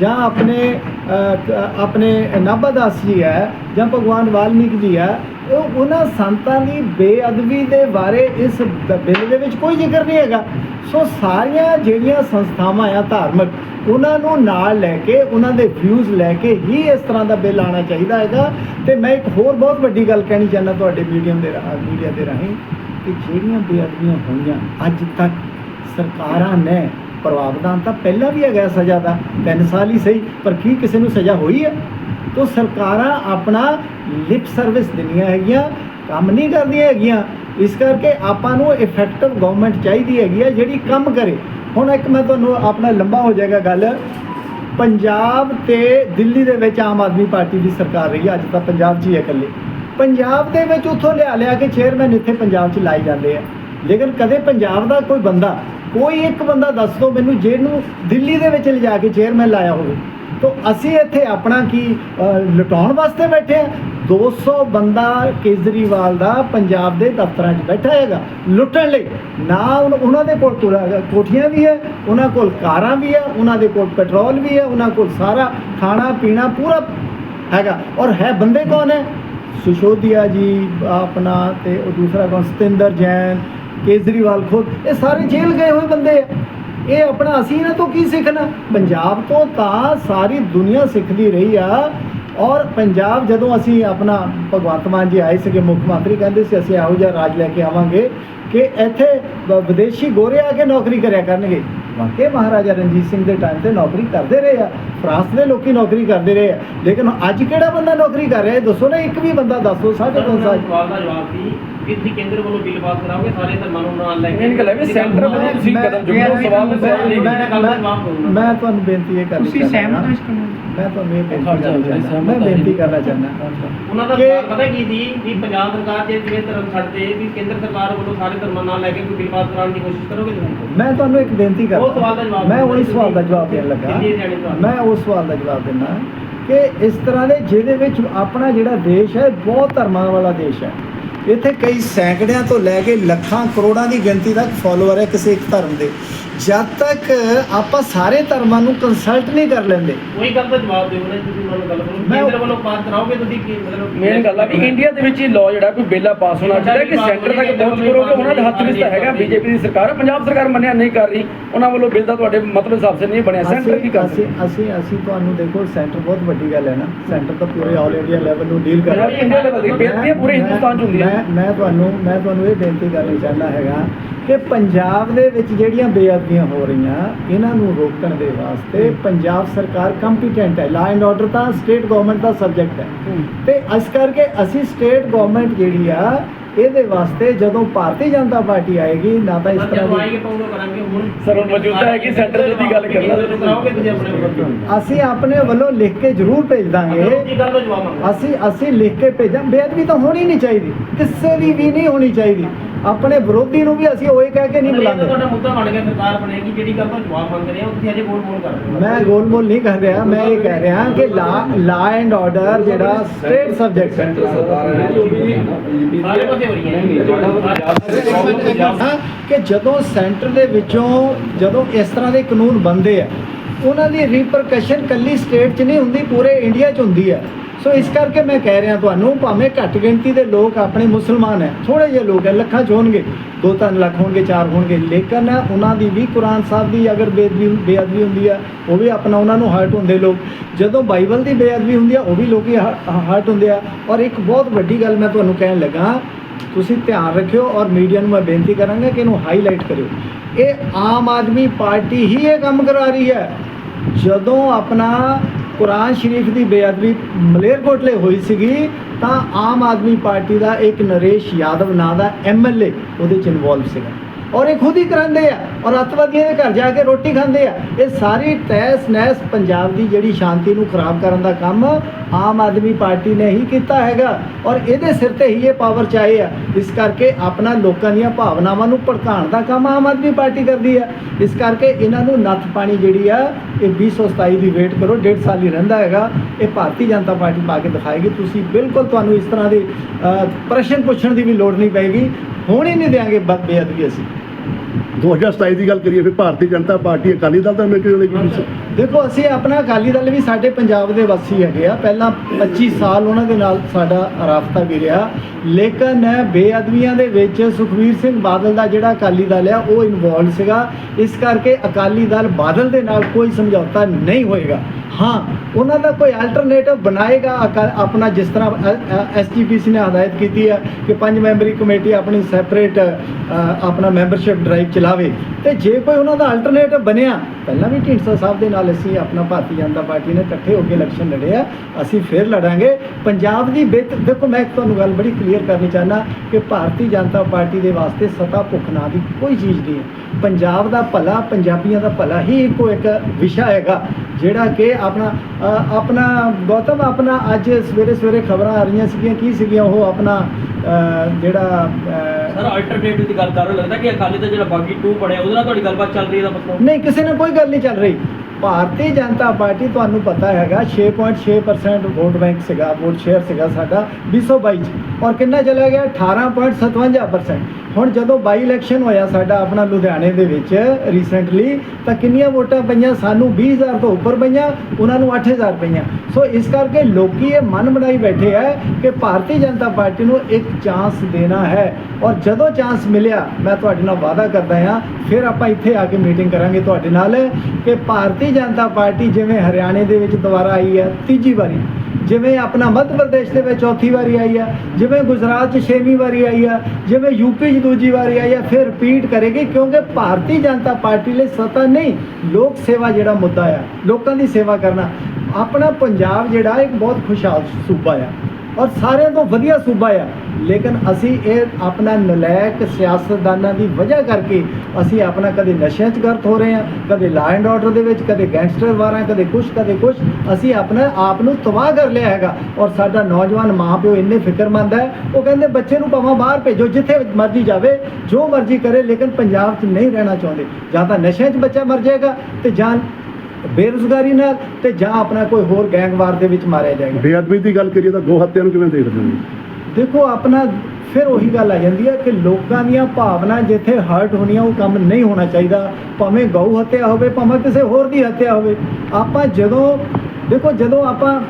ਜਾਂ ਆਪਣੇ ਅ, ਕ- ਆਪਣੇ ਨਾਭਾਦਾਸ ਜੀ ਹੈ ਜਾਂ ਭਗਵਾਨ ਵਾਲਮੀਕ ਜੀ ਹੈ ਉਹ ਉਹਨਾਂ ਸੰਤਾਂ ਦੀ ਬੇਅਦਬੀ ਦੇ ਬਾਰੇ ਇਸ ਬਿੱਲ ਦੇ ਵਿੱਚ ਕੋਈ ਜ਼ਿਕਰ ਨਹੀਂ ਹੈਗਾ। ਸੋ ਸਾਰੀਆਂ ਜਿਹੜੀਆਂ ਸੰਸਥਾਵਾਂ ਆ ਧਾਰਮਿਕ ਉਹਨਾਂ ਨੂੰ ਨਾਲ ਲੈ ਕੇ ਉਹਨਾਂ ਦੇ ਵਿਊਜ਼ ਲੈ ਕੇ ਹੀ ਇਸ ਤਰ੍ਹਾਂ ਦਾ ਬਿੱਲ ਆਉਣਾ ਚਾਹੀਦਾ ਹੈਗਾ। ਤੇ ਮੈਂ ਇੱਕ ਹੋਰ ਬਹੁਤ ਵੱਡੀ ਗੱਲ ਕਹਿਣੀ ਚਾਹੁੰਦਾ ਤੁਹਾਡੇ ਮੀਡੀਅਮ ਦੇ ਰਾਹੀਂ ਮੀਡੀਆ ਦੇ ਰਾਹੀਂ ਕਿ ਜਿਹੜੀਆਂ ਬੇਅਦਬੀਆਂ ਹੋਈਆਂ ਅੱਜ ਤੱਕ ਸਰਕਾਰਾਂ ਨੇ ਪ੍ਰਾਵਧਾਨ ਤਾਂ ਪਹਿਲਾਂ ਵੀ ਹੈਗਾ ਸਜ਼ਾ ਦਾ 3 ਸਾਲ ਹੀ ਸਹੀ, ਪਰ ਕੀ ਕਿਸੇ ਨੂੰ ਸਜ਼ਾ ਹੋਈ ਹੈ? ਤੋ ਸਰਕਾਰਾਂ ਆਪਣਾ ਲਿਪ ਸਰਵਿਸ ਦਿੰਦੀਆਂ ਹੈਗੀਆਂ, ਕੰਮ ਨਹੀਂ ਕਰਦੀਆਂ ਹੈਗੀਆਂ। ਇਸ ਕਰਕੇ ਆਪਾਂ ਨੂੰ ਇਫੈਕਟਿਵ ਗਵਰਨਮੈਂਟ ਚਾਹੀਦੀ ਹੈਗੀ ਹੈ ਜਿਹੜੀ ਕੰਮ ਕਰੇ। ਹੁਣ ਇੱਕ ਮੈਂ ਤੁਹਾਨੂੰ ਆਪਣਾ ਲੰਬਾ ਹੋ ਜਾਏਗਾ ਗੱਲ। ਪੰਜਾਬ ਤੇ ਦਿੱਲੀ ਦੇ ਵਿੱਚ ਆਮ ਆਦਮੀ ਪਾਰਟੀ ਦੀ ਸਰਕਾਰ ਰਹੀ ਹੈ, ਅੱਜ ਤਾਂ ਪੰਜਾਬ 'ਚ ਹੀ ਹੈ ਇਕੱਲੇ। ਪੰਜਾਬ ਦੇ ਵਿੱਚ ਉੱਥੋਂ ਲਿਆ ਲਿਆ ਕੇ ਚੇਅਰਮੈਨ ਇੱਥੇ ਪੰਜਾਬ 'ਚ ਲਾਏ ਜਾਂਦੇ ਆ। ਲੇਕਿਨ ਕਦੇ ਪੰਜਾਬ ਦਾ ਕੋਈ ਬੰਦਾ ਕੋਈ ਇੱਕ ਬੰਦਾ ਦੱਸ ਦਿਓ ਮੈਨੂੰ ਜਿਹਨੂੰ ਦਿੱਲੀ ਦੇ ਵਿੱਚ ਲਿਜਾ ਕੇ ਚੇਅਰਮੈਨ ਲਾਇਆ ਹੋਵੇ। ਤਾਂ ਅਸੀਂ ਇੱਥੇ ਆਪਣਾ ਕੀ ਅ, ਲੁਟਾਉਣ ਵਾਸਤੇ ਬੈਠੇ ਆ 200 ਬੰਦਾ ਕੇਜਰੀਵਾਲ ਦਾ ਪੰਜਾਬ ਦੇ ਦਫ਼ਤਰਾਂ 'ਚ ਬੈਠਾ ਹੈਗਾ ਲੁੱਟਣ ਲਈ। ਨਾ ਉਨ- ਉਹਨਾਂ ਦੇ ਕੋਲ ਕੋਲ- ਕੋਠੀਆਂ ਵੀ ਹੈ ਉਹਨਾਂ ਕੋਲ ਕਾਰਾਂ ਵੀ ਹੈ ਉਹਨਾਂ ਦੇ ਕੋਲ ਪੈਟਰੋਲ ਵੀ ਹੈ ਉਹਨਾਂ ਕੋਲ ਸਾਰਾ ਖਾਣਾ ਪੀਣਾ ਪੂਰਾ ਹੈਗਾ। ਔਰ ਹੈ ਬੰਦੇ ਕੌਣ ਹੈ? ਸਿਸੋਦੀਆ ਜੀ ਆਪਣਾ ਤੇ ਉਹ ਦੂਸਰਾ ਕੌਣ? ਸਤਿੰਦਰ ਜੈਨ ਕੇਜਰੀਵਾਲ ਖੁਦ, ਇਹ ਸਾਰੇ ਜੇਲ੍ਹ ਗਏ ਹੋਏ ਬੰਦੇ। ਆ ਇਹ ਆਪਣਾ ਅਸੀਂ ਇਹਨਾਂ ਤੋਂ ਕੀ ਸਿੱਖਣਾ? ਪੰਜਾਬ ਤੋਂ ਤਾਂ ਸਾਰੀ ਦੁਨੀਆ ਸਿੱਖਦੀ ਰਹੀ ਆ। ਔਰ ਪੰਜਾਬ ਜਦੋਂ ਅਸੀਂ ਆਪਣਾ ਭਗਵੰਤ ਮਾਨ ਜੀ ਆਏ ਸੀਗੇ, ਮੁੱਖ ਮੰਤਰੀ ਕਹਿੰਦੇ ਸੀ, ਅਸੀਂ ਇਹੋ ਜਿਹਾ ਰਾਜ ਲੈ ਕੇ ਆਵਾਂਗੇ ਕਿ ਇੱਥੇ ਵਿਦੇਸ਼ੀ ਗੋਰੇ ਆ ਕੇ ਨੌਕਰੀ ਕਰਿਆ ਕਰਨਗੇ। ਵਾਕਈ ਮਹਾਰਾਜਾ ਰਣਜੀਤ ਸਿੰਘ ਦੇ ਟਾਈਮ ਤੇ ਨੌਕਰੀ ਕਰਦੇ ਰਹੇ ਆ। ਫਰਾਂਸ ਦੇ ਲੋਕੀ ਨੌਕਰੀ ਕਰਦੇ ਰਹੇ ਆ। ਲੇਕਿਨ ਅੱਜ ਕਿਹੜਾ ਬੰਦਾ ਨੌਕਰੀ ਕਰ ਰਿਹਾ? ਇਹ ਦੱਸੋ ਨਾ, ਇੱਕ ਵੀ ਬੰਦਾ ਦੱਸੋ, ਸਾਢੇ ਤਿੰਨ ਸਾਲ ਸਵਾਲ ਦਾ ਜਵਾਬ ਸੀ ਕਿ ਤੁਸੀਂ ਕੇਂਦਰ ਵੱਲੋਂ ਬਿੱਲ ਪਾਸ ਕਰਾਓਗੇ ਸਾਰੇ ਧਰਮਾਂ ਨੂੰ ਨਾਲ ਲੈ ਕੇ ਇਹ ਗੱਲ ਹੈ ਵੀ ਸੈਂਟਰ ਵੱਲੋਂ ਤੁਸੀਂ ਕਦਮ ਚੁੱਕੋ ਸਵਾਲ ਦਾ ਨਹੀਂ ਮੈਂ- ਦਾ ਜਵਾਬ। ਮੈਂ ਤੁਹਾਨੂੰ ਬੇਨਤੀ ਇਹ ਕਰਨੀ ਤੁਸੀਂ ਸਹਿਮਤ ਹੋ ਹਾਂ ਇਸ ਕਾਨੂੰਨ? ਮੈਂ ਤੁਹਾਨੂੰ ਇਹ ਬੇਨਤੀ ਕਰਨਾ ਚਾਹੁੰਦਾ ਮੈਂ ਸਹਿਮਤ ਬੇਨਤੀ ਹਾਂ। ਕਰਨਾ ਚਾਹੁੰਦਾ ਉਹਨਾਂ ਦਾ ਪਤਾ ਕੀ ਸੀ ਵੀ ਪੰਜਾਬ ਸਰਕਾਰ ਜੇ ਜਿਵੇਂ ਧਰਮ ਛੱਡਦੇ ਵੀ ਕੇਂਦਰ ਸਰਕਾਰ ਵੱਲੋਂ ਸਾਰੇ ਧਰਮਾਂ ਨਾਲ ਲੈ ਕੇ ਕੋਈ ਬਿੱਲ ਪਾਸ ਕਰਾਉਣ ਦੀ ਕੋਸ਼ਿਸ਼ ਕਰੋਗੇ ਮੈਂ ਤੁਹਾਨੂੰ ਇੱਕ ਬੇਨਤੀ ਕਰਦਾ ਉਹ ਸਵਾਲ ਦਾ ਜਵਾਬ ਮੈਂ ਉਹੀ। ਸਵਾਲ ਦਾ ਜਵਾਬ ਦੇਣ ਲੱਗਾ। ਮੈਂ ਉਸ ਸਵਾਲ ਦਾ ਜਵਾਬ ਦਿੰਦਾ ਕਿ ਇਸ ਤਰ੍ਹਾਂ ਦੇ ਜਿਹਦੇ ਵਿੱਚ ਆਪਣਾ ਜਿਹੜਾ ਦੇਸ਼ ਹੈ ਬਹੁਤ ਧਰਮਾਂ ਵਾਲਾ ਦੇਸ਼ ਹੈ ਇੱਥੇ ਕਈ ਸੈਂਕੜਿਆਂ ਤੋਂ ਲੈ ਕੇ ਲੱਖਾਂ ਕਰੋੜਾਂ ਦੀ ਗਿਣਤੀ ਤੱਕ ਫਾਲੋਅਰ ਹੈ ਕਿਸੇ ਇੱਕ ਧਰਮ ਦੇ। ਜਦ ਤੱਕ ਆਪਾਂ ਸਾਰੇ ਧਰਮਾਂ ਨੂੰ ਕੰਸਲਟ ਨਹੀਂ ਕਰ ਲੈਂਦੇ। ਉਹੀ ਗੱਲ ਦਾ ਜਵਾਬ ਦਿਓ ਨਾ ਤੁਸੀਂ ਮੈਨੂੰ ਗੱਲ ਕਰੋ। ਮੈਂ- ਕੇਂਦਰ ਵੱਲੋਂ ਪਾਸ ਕਰਾਓਗੇ ਤੁਸੀਂ ਕੀ ਮਤਲਬ ਮੇਨ ਗੱਲ ਆ ਵੀ ਇੰਡੀਆ ਦੇ ਵਿੱਚ ਇਹ ਲਾਅ ਜਿਹੜਾ ਕੋਈ ਬਿੱਲ ਪਾਸ ਹੋਣਾ ਚਾਹੀਦਾ ਕਿ ਸੈਂਟਰ ਤੱਕ ਪਹੁੰਚ ਕਰੋਗੇ ਉਹਨਾਂ ਦੇ ਹੱਥ ਵਿੱਚ ਤਾਂ ਹੈਗਾ ਬੀਜੇਪੀ ਦੀ ਸਰਕਾਰ ਹੈ ਪੰਜਾਬ ਸਰਕਾਰ ਮੰਨਿਆ ਨਹੀਂ ਕਰ ਰਹੀ ਉਹਨਾਂ ਵੱਲੋਂ ਬਿੱਲ ਤਾਂ ਤੁਹਾਡੇ ਮਤਲਬ ਹਿਸਾਬ ਸੇ ਨਹੀਂ ਬਣਿਆ। ਸੈਂਟਰ ਕੀ ਕਰ ਅਸੀਂ ਅਸੀਂ ਅਸੀਂ ਤੁਹਾਨੂੰ ਦੇਖੋ ਸੈਂਟਰ ਬਹੁਤ ਵੱਡੀ ਗੱਲ ਹੈ ਨਾ। ਸੈਂਟਰ ਤਾਂ ਪੂਰੇ ਆਲ ਇੰਡੀਆ ਲੈਵਲ ਨੂੰ ਡੀਲ ਕਰ ਪੰਜਾਬ ਇੰਡੀਆ level ਦੀ, ਬੇਨਤੀਆਂ ਪੂਰੇ ਮੈਂ- ਹਿੰਦੁਸਤਾਨ 'ਚ ਹੁੰਦੀਆਂ। ਮੈਂ ਮੈਂ ਤੁਹਾਨੂੰ ਮੈਂ ਤੁਹਾਨੂੰ ਇਹ ਬੇਨਤੀ ਕਰਨੀ ਚਾਹੁੰਦਾ ਹੈਗਾ ਕਿ ਪੰਜਾਬ ਦੇ ਵਿੱਚ ਜਿਹੜੀਆਂ ਬੇਅਦਬੀਆਂ ਹੋ ਰਹੀਆਂ ਇਹਨਾਂ ਨੂੰ ਰੋਕਣ ਦੇ ਵਾਸਤੇ ਪੰਜਾਬ ਸਰਕਾਰ ਕੰਪੀਟੈਂਟ ਹੈ ਲਾ ਐਂਡ ਆਰਡਰ ਤਾਂ ਸਟੇਟ ਗਵਰਨਮੈਂਟ ਦਾ ਸਬਜੈਕਟ ਹੈ। ਤੇ ਇਸ ਕਰਕੇ ਅਸੀਂ ਸਟੇਟ ਗਵਰਨਮੈਂਟ ਜਿਹੜੀ ਆ ਇਹਦੇ ਵਾਸਤੇ ਜਦੋਂ ਭਾਰਤੀ ਜਨਤਾ ਪਾਰਟੀ ਆਏਗੀ ਨਾ ਤਾਂ ਇਸ ਤਰ੍ਹਾਂ ਦੀ ਆਏਗੇ ਪਾਉਂਗਾ ਕਰਾਂਗੇ ਹੁਣ। ਸਰ, ਮੌਜੂਦਾ ਹੈ ਕਿ ਸੈਂਟਰ ਦੀ ਗੱਲ ਕਰ ਰਹੇ ਹੋ। ਕੇਂਦਰ ਕਰਾਓਗੇ ਤੁਸੀਂ ਆਪਣੇ ਵੱਲੋਂ। ਅਸੀਂ ਆਪਣੇ ਵੱਲੋਂ ਲਿਖ ਕੇ ਜ਼ਰੂਰ ਭੇਜ ਦਾਂਗੇ ਅਸੀਂ ਅਸੀਂ ਲਿਖ ਕੇ ਭੇਜਾਂ। ਬੇਅਦਬੀ ਤਾਂ ਹੋਣੀ ਨਹੀਂ ਚਾਹੀਦੀ। ਕਿਸੇ ਦੀ ਵੀ ਨਹੀਂ ਹੋਣੀ ਚਾਹੀਦੀ। ਆਪਣੇ ਵਿਰੋਧੀ ਨੂੰ ਵੀ ਅਸੀਂ ਉਹੀ ਕਹਿ ਕੇ ਨਹੀਂ ਬੁਲਾਉਂਦੇ। ਤੁਹਾਡਾ ਮੁੱਦਾ ਬਣ ਗਿਆ ਸਰਕਾਰ ਬਣੇਗੀ ਜਿਹੜੀ ਗੱਲ ਦਾ ਜਵਾਬ ਮੰਗ ਰਹੇ ਹੋ ਤੁਸੀਂ ਅਜੇ ਬੋਲ ਬੋਲ ਕਰ ਰਹੇ ਹੋ। ਮੈਂ ਗੋਲਮੋਲ ਨਹੀਂ ਕਰ ਰਿਹਾ ਮੈਂ ਇਹ ਕਹਿ ਰਿਹਾ ਕਿ ਲਾ ਲਾ ਐਂਡ ਆਰਡਰ ਜਿਹੜਾ ਸਟੇਟ ਸਬਜੈਕਟ ਹੈ। ਸਾਰੇ ਪਾਸੇ ਹੋ ਰਹੀ ਹੈ ਹਾਂ ਕਿ ਜਦੋਂ ਸੈਂਟਰ ਦੇ ਵਿੱਚੋਂ ਜਦੋਂ ਇਸ ਤਰ੍ਹਾਂ ਦੇ ਕਾਨੂੰਨ ਬਣਦੇ ਆ ਉਹਨਾਂ ਦੀ ਰਿਪਰਕਸ਼ਨ ਕੱਲੀ ਸਟੇਟ 'ਚ ਨਹੀਂ ਹੁੰਦੀ ਪੂਰੇ ਇੰਡੀਆ 'ਚ ਹੁੰਦੀ ਹੈ ਸੋ ਇਸ ਕਰਕੇ ਮੈਂ ਕਹਿ ਰਿਹਾ ਤੁਹਾਨੂੰ, ਭਾਵੇਂ ਘੱਟ ਗਿਣਤੀ ਦੇ ਲੋਕ ਆਪਣੇ ਮੁਸਲਮਾਨ ਹੈ ਥੋੜੇ ਜਿਹੇ ਲੋਕ ਹੈ, ਲੱਖਾਂ 'ਚ ਹੋਣਗੇ, ਦੋ ਤਿੰਨ ਲੱਖ ਹੋਣਗੇ, ਚਾਰ ਹੋਣਗੇ, ਲੇਕਿਨ ਉਹਨਾਂ ਦੀ ਵੀ ਕੁਰਾਨ ਸਾਹਿਬ ਦੀ ਅਗਰ ਬੇਅਦਬੀ ਬੇਅਦਬੀ ਹੁੰਦੀ ਆ ਉਹ ਵੀ ਆਪਣਾ ਉਹਨਾਂ ਨੂੰ ਹਰਟ ਹੁੰਦੇ ਲੋਕ। ਜਦੋਂ ਬਾਈਬਲ ਦੀ ਬੇਅਦਬੀ ਹੁੰਦੀ ਆ ਉਹ ਵੀ ਲੋਕੀ ਹਰਟ ਹੁੰਦੇ ਆ। ਔਰ ਇੱਕ ਬਹੁਤ ਵੱਡੀ ਗੱਲ ਮੈਂ ਤੁਹਾਨੂੰ ਕਹਿਣ ਲੱਗਾ, ਤੁਸੀਂ ਧਿਆਨ ਰੱਖਿਓ ਔਰ ਮੀਡੀਆ ਨੂੰ ਮੈਂ ਬੇਨਤੀ ਕਰਾਂਗਾ ਕਿ ਇਹਨੂੰ ਹਾਈਲਾਈਟ ਕਰਿਓ। ਇਹ ਆਮ ਆਦਮੀ ਪਾਰਟੀ ਹੀ ਇਹ ਕੰਮ ਕਰਾ ਰਹੀ ਹੈ। ਜਦੋਂ ਆਪਣਾ ਕੁਰਾਨ ਸ਼ਰੀਫ ਦੀ ਬੇਅਦਬੀ ਮਲੇਰਕੋਟਲੇ ਹੋਈ ਸੀਗੀ, ਤਾਂ ਆਮ ਆਦਮੀ ਪਾਰਟੀ ਦਾ ਇੱਕ ਨਰੇਸ਼ ਯਾਦਵ ਨਾਂ ਦਾ ਐਮਐਲਏ ਉਹਦੇ ਚ ਇਨਵੋਲਵ ਸੀਗਾ। ਔਰ ਇਹ ਖੁਦ ਹੀ ਕਰਾਉਂਦੇ ਆ ਔਰ ਅੱਤਵਾਦੀਆਂ ਦੇ ਘਰ ਜਾ ਕੇ ਰੋਟੀ ਖਾਂਦੇ ਆ। ਇਹ ਸਾਰੀ ਤੈਸ ਨੈਸ ਪੰਜਾਬ ਦੀ ਜਿਹੜੀ ਸ਼ਾਂਤੀ ਨੂੰ ਖਰਾਬ ਕਰਨ ਦਾ ਕੰਮ ਆਮ ਆਦਮੀ ਪਾਰਟੀ ਨੇ ਹੀ ਕੀਤਾ ਹੈਗਾ। ਔਰ ਇਹਦੇ ਸਿਰ ਤੇ ਹੀ ਇਹ ਪਾਵਰ ਚ ਆ। ਇਸ ਕਰਕੇ ਆਪਣਾ ਲੋਕਾਂ ਦੀਆਂ ਭਾਵਨਾਵਾਂ ਨੂੰ ਭੜਕਾਉਣ ਦਾ ਕੰਮ ਆਮ ਆਦਮੀ ਪਾਰਟੀ ਕਰਦੀ ਹੈ। ਇਸ ਕਰਕੇ ਇਹਨਾਂ ਨੂੰ ਨੱਥ ਪਾਣੀ ਜਿਹੜੀ ਆ, ਇਹ 2027 ਦੀ ਵੇਟ ਕਰੋ, ਡੇਢ ਸਾਲ ਹੀ ਰਹਿੰਦਾ ਹੈਗਾ। ਇਹ ਭਾਰਤੀ ਜਨਤਾ ਪਾਰਟੀ ਪਾ ਕੇ ਦਿਖਾਏਗੀ। ਤੁਸੀਂ ਬਿਲਕੁਲ ਤੁਹਾਨੂੰ ਇਸ ਤਰ੍ਹਾਂ ਦੇ ਪ੍ਰਸ਼ਨ ਪੁੱਛਣ ਦੀ ਵੀ ਲੋੜ ਨਹੀਂ ਪਏਗੀ ਹੋਣ ਹੀ ਨਹੀਂ ਦੇਾਂਗੇ ਬੇਅਦਬੀ ਅਸੀਂ। 2027 ਦੀ ਗੱਲ ਕਰੀਏ, ਫਿਰ ਭਾਰਤੀ ਜਨਤਾ ਪਾਰਟੀ, ਅਕਾਲੀ ਦਲ ਦਾ ਮੈਂ ਕਿਹੜੇ ਦੇਖੋ, ਅਸੀਂ ਆਪਣਾ ਅਕਾਲੀ ਦਲ ਵੀ ਸਾਡੇ ਪੰਜਾਬ ਦੇ ਵਾਸੀ ਹੈਗੇ ਆ। ਪਹਿਲਾਂ 25 ਸਾਲ ਉਹਨਾਂ ਦੇ ਨਾਲ ਸਾਡਾ ਰਾਬਤਾ ਵੀ ਰਿਹਾ। ਲੇਕਿਨ ਬੇਅਦਬੀਆਂ ਦੇ ਵਿੱਚ ਸੁਖਵੀਰ ਸਿੰਘ ਬਾਦਲ ਦਾ ਜਿਹੜਾ ਅਕਾਲੀ ਦਲ ਆ, ਉਹ ਇਨਵੋਲਵ ਸੀਗਾ। ਇਸ ਕਰਕੇ ਅਕਾਲੀ ਦਲ ਬਾਦਲ ਦੇ ਨਾਲ ਕੋਈ ਸਮਝੌਤਾ ਨਹੀਂ ਹੋਏਗਾ। ਹਾਂ, ਉਹਨਾਂ ਦਾ ਕੋਈ ਅਲਟਰਨੇਟਿਵ ਬਣਾਏਗਾ ਅਕਾ- ਆਪਣਾ ਜਿਸ ਤਰ੍ਹਾਂ ਐਸਜੀਪੀਸੀ ਨੇ ਹਦਾਇਤ ਕੀਤੀ ਹੈ ਕਿ ਪੰਜ ਮੈਂਬਰੀ ਕਮੇਟੀ ਆਪਣੀ ਸੈਪਰੇਟ ਆਪਣਾ ਮੈਂਬਰਸ਼ਿਪ ਡਰਾਈਵ ਚਲਾਵੇ। ਤੇ ਜੇ ਕੋਈ ਉਹਨਾਂ ਦਾ ਅਲਟਰਨੇਟਿਵ ਬਣਿਆ, ਪਹਿਲਾਂ ਵੀ ਢੀਂਡਸਾ ਸਾਹਿਬ ਦੇ ਨਾਲ ਅਸੀਂ ਆਪਣਾ ਭਾਰਤੀ ਜਨਤਾ ਪਾਰਟੀ ਨੇ ਇਕੱਠੇ ਹੋ ਕੇ ਇਲੈਕਸ਼ਨ ਲੜਿਆ ਅਸੀਂ ਫਿਰ ਲੜਾਂਗੇ। ਪੰਜਾਬ ਦੀ ਬਿਹਤ ਦੇਖੋ ਮੈਂ ਇੱਕ ਤੁਹਾਨੂੰ ਗੱਲ ਬੜੀ ਕਲੀਅਰ ਕਰਨੀ ਚਾਹਨਾ ਕਿ ਭਾਰਤੀ ਜਨਤਾ ਪਾਰਟੀ ਦੇ ਵਾਸਤੇ ਸਤਾ ਭੁੱਖ ਨਾਂ ਦੀ ਕੋਈ ਚੀਜ਼ ਨਹੀਂ ਹੈ। ਪੰਜਾਬ ਦਾ ਭਲਾ, ਪੰਜਾਬੀਆਂ ਦਾ ਭਲਾ ਹੀ ਇੱਕੋ ਇੱਕ ਵਿਸ਼ਾ ਹੈਗਾ, ਜਿਹੜਾ ਕਿ ਆਪਣਾ ਆਪਣਾ ਗੌਤਮ ਆਪਣਾ ਅੱਜ ਸਵੇਰੇ ਸਵੇਰੇ ਖਬਰਾਂ ਆ ਰਹੀਆਂ ਸੀਗੀਆਂ ਕੀ ਸੀਗੀਆਂ ਉਹ ਆਪਣਾ ਜਿਹੜਾ ਸਰ ਅਲਟਰਨੇਟਿਵ ਦੀ ਗੱਲ ਕਰ ਰਹੇ ਲੱਗਦਾ ਕਿ ਅਕਾਲੀ ਦਾ ਜਿਹੜਾ ਬਾਗੀ 2 ਬਣਿਆ ਉਹਦੇ ਨਾਲ ਤੁਹਾਡੀ ਗੱਲਬਾਤ ਚੱਲ ਰਹੀ ਹੈ ਦਾ ਮਤਲਬ ਨਹੀਂ ਕਿਸੇ ਨਾਲ ਕੋਈ ਗੱਲ ਨਹੀਂ ਚੱਲ ਰਹੀ। ਭਾਰਤੀ ਜਨਤਾ ਪਾਰਟੀ ਤੁਹਾਨੂੰ ਪਤਾ ਹੈਗਾ 6.6% ਵੋਟ ਬੈਂਕ ਸੀਗਾ ਵੋਟ ਸ਼ੇਅਰ ਸੀਗਾ ਸਾਡਾ 2022 ਚ। ਔਰ ਕਿੰਨਾ ਚਲਾ ਗਿਆ? 18.57% ਹੁਣ ਜਦੋਂ ਬਾਈ ਇਲੈਕਸ਼ਨ ਹੋਇਆ ਸਾਡਾ ਆਪਣਾ ਲੁਧਿਆਣੇ ਦੇ ਵਿੱਚ ਰੀਸੈਂਟਲੀ ਤਾਂ ਕਿੰਨੀਆਂ ਵੋਟਾਂ ਪਈਆਂ? ਸਾਨੂੰ 20000 ਤੋਂ ਉੱਪਰ ਪਈਆਂ, ਉਹਨਾਂ ਨੂੰ 8000 ਪਈਆਂ। ਸੋ ਇਸ ਕਰਕੇ ਲੋਕੀ ਇਹ ਮਨ ਬਣਾਈ ਬੈਠੇ ਹੈ ਕਿ ਭਾਰਤੀ ਜਨਤਾ ਪਾਰਟੀ ਨੂੰ ਇੱਕ ਚਾਂਸ ਦੇਣਾ ਹੈ। ਔਰ ਜਦੋਂ ਚਾਂਸ ਮਿਲਿਆ, ਮੈਂ ਤੁਹਾਡੇ ਨਾਲ ਵਾਅਦਾ ਕਰਦਾ ਹਾਂ, ਫਿਰ ਆਪਾਂ ਇੱਥੇ ਆ ਕੇ ਮੀਟਿੰਗ ਕਰਾਂਗੇ ਤੁਹਾਡੇ ਨਾਲ ਕਿ ਭਾਰਤੀ ਜਨਤਾ ਪਾਰਟੀ ਜਿਵੇਂ ਹਰਿਆਣੇ ਦੇ ਵਿੱਚ ਦੁਬਾਰਾ ਆਈ ਹੈ, ਤੀਜੀ ਵਾਰੀ। ਜਿਵੇਂ ਆਪਣਾ ਮੱਧ ਪ੍ਰਦੇਸ਼ ਦੇ ਵਿੱਚ ਚੌਥੀ ਵਾਰੀ ਆਈ ਆ ਜਿਵੇਂ ਗੁਜਰਾਤ 'ਚ ਛੇਵੀਂ ਵਾਰੀ ਆਈ ਆ ਜਿਵੇਂ ਯੂਪੀ 'ਚ ਦੂਜੀ ਵਾਰੀ ਆਈ ਆ ਫਿਰ ਰਿਪੀਟ ਕਰੇਗੀ ਕਿਉਂਕਿ ਭਾਰਤੀ ਜਨਤਾ ਪਾਰਟੀ ਲਈ ਸਤਾ ਨਹੀਂ, ਲੋਕ ਸੇਵਾ ਜਿਹੜਾ ਮੁੱਦਾ ਆ, ਲੋਕਾਂ ਦੀ ਸੇਵਾ ਕਰਨਾ। ਆਪਣਾ ਪੰਜਾਬ ਜਿਹੜਾ ਇੱਕ ਬਹੁਤ ਖੁਸ਼ਹਾਲ ਸੂਬਾ ਆ। ਔਰ ਸਾਰਿਆਂ ਤੋਂ ਵਧੀਆ ਸੂਬਾ ਆ। ਲੇਕਿਨ ਅਸੀਂ ਇਹ ਆਪਣਾ ਨਲਾਇਕ ਸਿਆਸਤਦਾਨਾਂ ਦੀ ਵਜ੍ਹਾ ਕਰਕੇ ਅਸੀਂ ਆਪਣਾ ਕਦੇ ਨਸ਼ਿਆਂ 'ਚ ਗਰਤ ਹੋ ਰਹੇ ਹਾਂ, ਕਦੇ ਲਾ ਐਂਡ ਆਰਡਰ ਦੇ ਵਿੱਚ, ਕਦੇ ਗੈਂਗਸਟਰ ਵਾਰਾਂ, ਕਦੇ ਕੁਛ ਕਦੇ ਕੁਛ, ਅਸੀਂ ਆਪਣਾ ਆਪ ਨੂੰ ਤਬਾਹ ਕਰ ਲਿਆ ਹੈਗਾ। ਔਰ ਸਾਡਾ ਨੌਜਵਾਨ ਮਾਂ ਪਿਓ ਇੰਨੇ ਫਿਕਰਮੰਦ ਹੈ, ਉਹ ਕਹਿੰਦੇ ਬੱਚੇ ਨੂੰ ਭਾਵੇਂ ਬਾਹਰ ਭੇਜੋ, ਜਿੱਥੇ ਮਰਜ਼ੀ ਜਾਵੇ, ਜੋ ਮਰਜ਼ੀ ਕਰੇ, ਲੇਕਿਨ ਪੰਜਾਬ 'ਚ ਨਹੀਂ ਰਹਿਣਾ ਚਾਹੁੰਦੇ। ਜਾਂ ਤਾਂ ਨਸ਼ਿਆਂ 'ਚ ਬੱਚਾ ਮਰ ਜਾਏਗਾ ਤੇ ਜਾਂ ਬੇਰੁਜ਼ਗਾਰੀ ਨਾਲ ਤੇ ਜਾਂ ਆਪਣਾ ਕੋਈ ਹੋਰ ਗੈਂਗਵਾਰ ਦੇ ਵਿੱਚ ਮਾਰਿਆ ਜਾਏਗਾ। ਬੇਅਦਬੀ ਦੀ ਗੱਲ ਕਰੀਏ ਤਾਂ ਗੋ ਹੱਤਿਆ ਨੂੰ ਕਿਵੇਂ ਦੇਖਦੇ ਹੋ? ਦੇਖੋ ਆਪਣਾ ਫਿਰ ਉਹੀ ਗੱਲ ਆ ਜਾਂਦੀ ਹੈ ਕਿ ਲੋਕਾਂ ਦੀਆਂ ਭਾਵਨਾ ਜਿੱਥੇ ਹਰਟ ਹੋਣੀਆਂ ਉਹ ਕੰਮ ਨਹੀਂ ਹੋਣਾ ਚਾਹੀਦਾ। ਭਾਵੇਂ ਗਊ ਹੱਤਿਆ ਹੋਵੇ ਭਾਵੇਂ ਕਿਸੇ ਹੋਰ ਦੀ ਹੱਤਿਆ ਹੋਵੇ। ਆਪਾਂ ਜਦੋਂ ਦੇਖੋ ਜਦੋਂ ਆਪਾਂ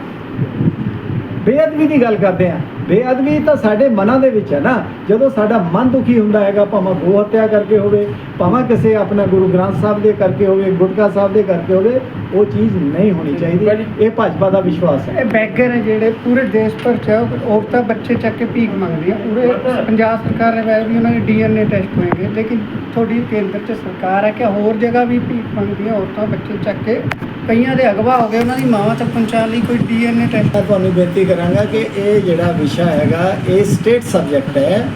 ਬੇਅਦਬੀ ਦੀ ਗੱਲ ਕਰਦੇ ਆ। ਬੇਅਦਬੀ ਤਾਂ ਸਾਡੇ ਮਨਾਂ ਦੇ ਵਿੱਚ ਹੈ ਨਾ। ਜਦੋਂ ਸਾਡਾ ਮਨ ਦੁਖੀ ਹੁੰਦਾ ਹੈਗਾ ਭਾਵੇਂ ਗੋ ਹੱਤਿਆ ਕਰਕੇ ਹੋਵੇ ਭਾਵੇਂ ਕਿਸੇ ਆਪਣਾ ਗੁਰੂ ਗ੍ਰੰਥ ਸਾਹਿਬ ਦੇ ਕਰਕੇ ਹੋਵੇ ਗੁਟਕਾ ਸਾਹਿਬ ਦੇ ਕਰਕੇ ਹੋਵੇ ਉਹ ਚੀਜ਼ ਨਹੀਂ ਹੋਣੀ ਚਾਹੀਦੀ। ਇਹ ਭਾਜਪਾ ਦਾ ਵਿਸ਼ਵਾਸ ਹੈ। ਇਹ ਬੈਗਰ ਹੈ ਜਿਹੜੇ ਪੂਰੇ ਦੇਸ਼ ਭਰ ਚ ਔਰਤਾਂ ਬੱਚੇ ਚੱਕ ਕੇ ਭੀਖ ਮੰਗਦੀਆਂ ਉਰੇ ਪੰਜਾਬ ਸਰਕਾਰ ਨੇ ਵੈਸੇ ਵੀ ਉਹਨਾਂ ਦੇ ਡੀਐਨਏ ਟੈਸਟ ਹੋਏਗੇ ਲੇਕਿਨ ਤੁਹਾਡੀ ਕੇਂਦਰ ਚ ਸਰਕਾਰ ਹੈ ਕਿ ਹੋਰ ਜਗ੍ਹਾ ਵੀ ਭੀਖ ਮੰਗਦੀਆਂ ਔਰਤਾਂ ਬੱਚੇ ਚੱਕ ਕੇ ਕਈਆਂ ਦੇ ਅਗਵਾ ਹੋ ਗਏ ਉਹਨਾਂ ਦੀ ਮਾਵਾਂ ਤੱਕ ਪਹੁੰਚਾਉਣ ਲਈ ਕੋਈ ਡੀਐਨਏ ਟੈਸਟ। ਮੈਂ ਤੁਹਾਨੂੰ ਬੇਨਤੀ ਕਰਾਂਗਾ ਕਿ ਇਹ ਜਿਹੜਾ ਵਿਸ਼ਾ ਹੈਗਾ ਇਹ ਸਟੇਟ ਸਬਜੈਕਟ ਹੈ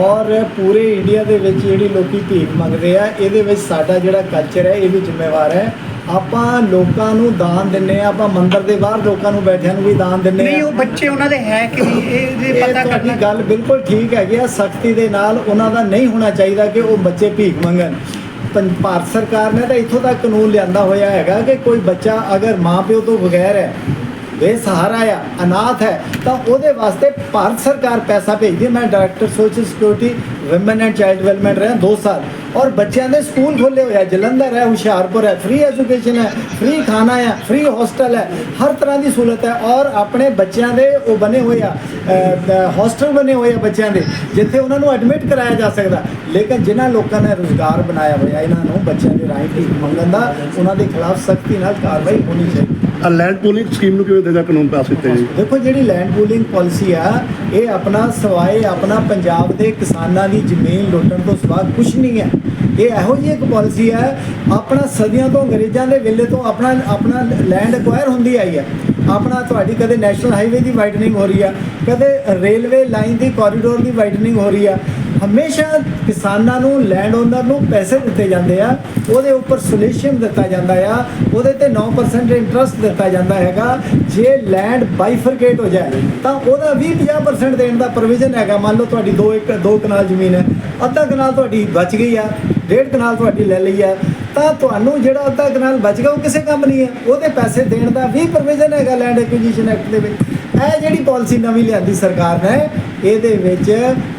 ਔਰ ਪੂਰੇ ਇੰਡੀਆ ਦੇ ਵਿੱਚ ਜਿਹੜੀ ਲੋਕੀ ਭੀਖ ਮੰਗਦੇ ਆ ਇਹਦੇ ਵਿੱਚ ਸਾਡਾ ਜਿਹੜਾ ਕਲਚਰ ਹੈ ਇਹ ਵੀ ਜ਼ਿੰਮੇਵਾਰ ਹੈ। ਆਪਾਂ ਲੋਕਾਂ ਨੂੰ ਦਾਨ ਦਿੰਨੇ ਆ ਆਪਾਂ ਮੰਦਿਰ ਦੇ ਬਾਹਰ ਲੋਕਾਂ ਨੂੰ ਬੈਠਿਆਂ ਨੂੰ ਵੀ ਦਾਨ ਦਿੰਨੇ ਨਹੀਂ ਆ। ਉਹ ਬੱਚੇ ਉਹਨਾਂ ਦੇ ਹੈ ਕਿ ਨਹੀਂ ਇਹ ਜੇ ਇਹ ਪਤਾ ਕਰਨਾ। ਗੱਲ ਬਿਲਕੁਲ ਠੀਕ ਹੈਗੀ ਆ ਸਖਤੀ ਦੇ ਨਾਲ ਉਹਨਾਂ ਦਾ ਨਹੀਂ ਹੋਣਾ ਚਾਹੀਦਾ ਕਿ ਉਹ ਬੱਚੇ ਭੀਖ ਮੰਗਣ। ਭਾਰਤ ਸਰਕਾਰ ਨੇ ਤਾਂ ਇੱਥੋਂ ਤੱਕ ਕਾਨੂੰਨ ਲਿਆਂਦਾ ਹੋਇਆ ਹੈਗਾ ਕਿ ਕੋਈ ਬੱਚਾ ਅਗਰ ਮਾਪਿਓ ਤੋਂ ਬਗੈਰ ਹੈ, ਬੇਸਹਾਰਾ ਆ ਅਨਾਥ ਹੈ, ਤਾਂ ਉਹਦੇ ਵਾਸਤੇ ਭਾਰਤ ਸਰਕਾਰ ਪੈਸਾ ਭੇਜਦੀ ਮੈਂ director social security, women and child development ਰਿਹਾ 2 ਸਾਲ। ਔਰ ਬੱਚਿਆਂ ਦੇ ਸਕੂਲ ਖੋਲੇ ਹੋਇਆ ਜਲੰਧਰ ਹੈ ਹੁਸ਼ਿਆਰਪੁਰ ਹੈ ਫ੍ਰੀ ਐਜੂਕੇਸ਼ਨ ਹੈ ਫ੍ਰੀ ਖਾਣਾ ਹੈ ਫ੍ਰੀ ਹੋਸਟਲ ਹੈ ਹਰ ਤਰ੍ਹਾਂ ਦੀ ਸਹੂਲਤ ਹੈ ਔਰ ਆਪਣੇ ਬੱਚਿਆਂ ਦੇ ਉਹ ਬਣੇ ਹੋਏ ਆ ਹੋਸਟਲ ਬਣੇ ਹੋਏ ਆ ਬੱਚਿਆਂ ਦੇ ਜਿੱਥੇ ਉਹਨਾਂ ਨੂੰ ਐਡਮਿਟ ਕਰਾਇਆ ਜਾ ਸਕਦਾ। ਲੇਕਿਨ ਜਿਨ੍ਹਾਂ ਲੋਕਾਂ ਨੇ ਰੋਜ਼ਗਾਰ ਬਣਾਇਆ ਹੋਇਆ ਇਹਨਾਂ ਨੂੰ ਬੱਚਿਆਂ ਦੇ ਰਾਹੀਂ ਭੀਖ ਮੰਗਣ ਦਾ ਉਹਨਾਂ ਦੇ ਖਿਲਾਫ ਸਖਤੀ ਨਾਲ ਕਾਰਵਾਈ ਹੋਣੀ ਚਾਹੀਦੀ। ਆ ਲੈਂਡ ਪੂਲਿੰਗ ਸਕੀਮ ਨੂੰ ਕਿਵੇਂ ਦੇਗਾ ਕਾਨੂੰਨ ਪਾਸ ਕੀਤੇ ਜੀ? ਦੇਖੋ ਜਿਹੜੀ ਲੈਂਡ ਪੂਲਿੰਗ ਪਾਲਿਸੀ ਆ ਇਹ ਆਪਣਾ ਸਵਾਏ ਆਪਣਾ ਪੰਜਾਬ ਦੇ ਕਿਸਾਨਾਂ ਦੀ ਜ਼ਮੀਨ ਲੁੱਟਣ ਤੋਂ ਸਿਵਾ ਕੁਝ ਨਹੀਂ ਹੈ। ਇਹ ਇਹੋ ਜਿਹੀ ਇੱਕ ਪਾਲਿਸੀ ਹੈ, ਆਪਣਾ ਸਦੀਆਂ ਤੋਂ ਅੰਗਰੇਜ਼ਾਂ ਦੇ ਵੇਲੇ ਤੋਂ ਆਪਣਾ ਆਪਣਾ ਲੈਂਡ ਐਕਵਾਇਰ ਹੁੰਦੀ ਆਈ ਹੈ। ਆਪਣਾ ਤੁਹਾਡੀ ਕਦੇ ਨੈਸ਼ਨਲ ਹਾਈਵੇ ਦੀ ਵਾਈਡਨਿੰਗ ਹੋ ਰਹੀ ਆ, ਕਦੇ ਰੇਲਵੇ ਲਾਈਨ ਦੀ ਕੋਰੀਡੋਰ ਦੀ ਵਾਈਡਨਿੰਗ ਹੋ ਰਹੀ ਆ ਹਮੇਸ਼ਾ ਕਿਸਾਨਾਂ ਨੂੰ ਲੈਂਡ ਓਨਰ ਨੂੰ ਪੈਸੇ ਦਿੱਤੇ ਜਾਂਦੇ ਆ। ਉਹਦੇ ਉੱਪਰ ਸੋਲੂਸ਼ਨ ਦਿੱਤਾ ਜਾਂਦਾ ਆ। ਉਹਦੇ ਤੇ 9% ਇੰਟਰਸਟ ਦਿੱਤਾ ਜਾਂਦਾ ਹੈਗਾ। ਜੇ ਲੈਂਡ ਬਾਈਫਰਕੇਟ ਹੋ ਜਾਏ, ਤਾਂ ਉਹਦਾ 20-50% ਦੇਣ ਦਾ ਪ੍ਰੋਵੀਜ਼ਨ ਹੈਗਾ। ਮੰਨ ਲਓ ਤੁਹਾਡੀ 2 ਏਕੜ 2 ਕਨਾਲ ਜ਼ਮੀਨ ਹੈ। ਅੱਧਾ ਕਨਾਲ ਤੁਹਾਡੀ ਬਚ ਗਈ ਆ, ਡੇਢ ਕਨਾਲ ਤੁਹਾਡੀ ਲੈ ਲਈ ਆ। ਤਾਂ ਤੁਹਾਨੂੰ ਜਿਹੜਾ ਅੱਧਾ ਕਨਾਲ ਬਚ ਗਿਆ, ਉਹ ਕਿਸੇ ਕੰਮ ਨਹੀਂ ਹੈ। ਉਹਦੇ ਪੈਸੇ ਦੇਣ ਦਾ ਵੀ ਪ੍ਰੋਵੀਜ਼ਨ ਹੈਗਾ ਲੈਂਡ ਐਕੁਜੀਸ਼ਨ ਐਕਟ ਦੇ ਵਿੱਚ। ਇਹ ਜਿਹੜੀ ਪਾਲਿਸੀ ਨਵੀਂ ਲਿਆਂਦੀ ਸਰਕਾਰ ਨੇ, ਇਹਦੇ ਵਿੱਚ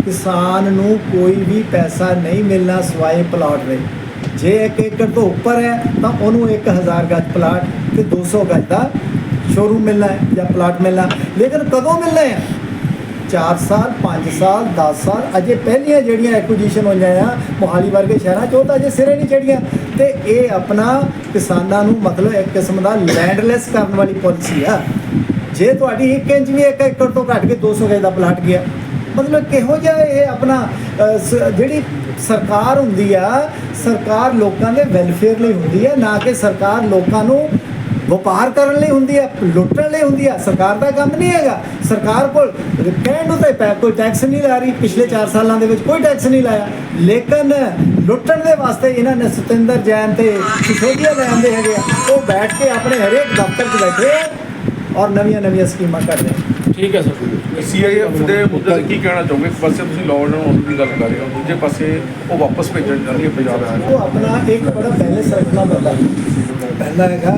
ਕਿਸਾਨ ਨੂੰ ਕੋਈ ਵੀ ਪੈਸਾ ਨਹੀਂ ਮਿਲਣਾ ਸਵਾਏ ਪਲਾਟ ਦੇ ਜੇ 1 ਏਕੜ ਤੋਂ ਉੱਪਰ ਹੈ, ਤਾਂ ਉਹਨੂੰ 1000 ਗੱਜ ਪਲਾਟ ਤੇ 200 ਗੱਜ ਦਾ ਸ਼ੋਰੂਮ ਮਿਲਣਾ ਹੈ ਜਾਂ ਪਲਾਟ ਮਿਲਣਾ। ਲੇਕਿਨ ਕਦੋਂ ਮਿਲਣਾ ਹੈ 4 ਸਾਲ 5 ਸਾਲ 10 ਸਾਲ, ਅਜੇ ਪਹਿਲੀਆਂ ਜਿਹੜੀਆਂ ਐਕੁਜੀਸ਼ਨ ਹੋਈਆਂ ਆ, ਮੋਹਾਲੀ ਵਰਗੇ ਸ਼ਹਿਰਾਂ 'ਚ ਉਹ ਤਾਂ ਅਜੇ ਸਿਰੇ ਨਹੀਂ ਚੜੀਆਂ ਤੇ ਇਹ ਆਪਣਾ ਕਿਸਾਨਾਂ ਨੂੰ ਮਤਲਬ ਇੱਕ ਕਿਸਮ ਦਾ ਲੈਂਡਲੈਸ ਕਰਨ ਵਾਲੀ ਪਾਲਿਸੀ ਆ। ਜੇ ਤੁਹਾਡੀ 1 ਇੰਚ ਵੀ 1 ਏਕੜ ਤੋਂ ਘੱਟ ਕੇ 200 ਗਜ ਦਾ ਪਲਾਟ ਗਿਆ, ਮਤਲਬ ਕਿਹੋ ਜਿਹਾ ਇਹ ਆਪਣਾ ਸ- ਜਿਹੜੀ ਸਰਕਾਰ ਹੁੰਦੀ ਆ, ਸਰਕਾਰ ਲੋਕਾਂ ਦੇ ਵੈਲਫੇਅਰ ਲਈ ਹੁੰਦੀ ਆ, ਨਾ ਕਿ ਸਰਕਾਰ ਲੋਕਾਂ ਨੂੰ ਵਪਾਰ ਕਰਨ ਲਈ ਹੁੰਦੀ ਆ, ਲੁੱਟਣ ਲਈ ਹੁੰਦੀ ਆ। ਸਰਕਾਰ ਦਾ ਕੰਮ ਨਹੀਂ ਹੈਗਾ। ਸਰਕਾਰ ਕੋਲ ਕਹਿਣ ਨੂੰ ਤਾਂ ਪੈ ਕੋਈ ਟੈਕਸ ਨਹੀਂ ਲਾ ਰਹੀ। ਪਿਛਲੇ 4 ਸਾਲਾਂ ਦੇ ਵਿੱਚ ਕੋਈ ਟੈਕਸ ਨਹੀਂ ਲਾਇਆ। ਲੇਕਿਨ ਲੁੱਟਣ ਦੇ ਵਾਸਤੇ ਇਹਨਾਂ ਨੇ ਸਤਿੰਦਰ ਜੈਨ ਤੇ ਸਿਸੋਦੀਆ ਲੈ ਦੇ ਹੈਗੇ ਆ। ਉਹ ਬੈਠ ਕੇ ਆਪਣੇ ਹਰੇਕ ਦਫ਼ਤਰ 'ਚ ਬੈਠੇ ਆ। ਔਰ ਨਵੀਆਂ ਨਵੀਆਂ ਸਕੀਮਾਂ ਕੱਢ ਰਹੇ। ਠੀਕ ਹੈ ਸਰ। ਸੀਆਈਐਫ ਦੇ ਮੁੱਦੇ ਤੇ ਕੀ ਕਹਿਣਾ ਚਾਹੋਗੇ? ਇੱਕ ਪਾਸੇ ਤੁਸੀਂ ਲਾਅ ਐਂਡ ਆਰਡਰ ਦੀ ਗੱਲ ਕਰ ਰਹੇ ਹੋ ਦੂਜੇ ਪਾਸੇ ਉਹ ਵਾਪਸ ਭੇਜਣ ਜਾਂਦੀ ਹੈ ਪੰਜਾਬ ਆ ਉਹ ਆਪਣਾ ਇੱਕ ਬੜਾ ਬੈਲੈਂਸ ਰੱਖਣਾ ਪੈਂਦਾ ਪਹਿਲਾ ਹੈਗਾ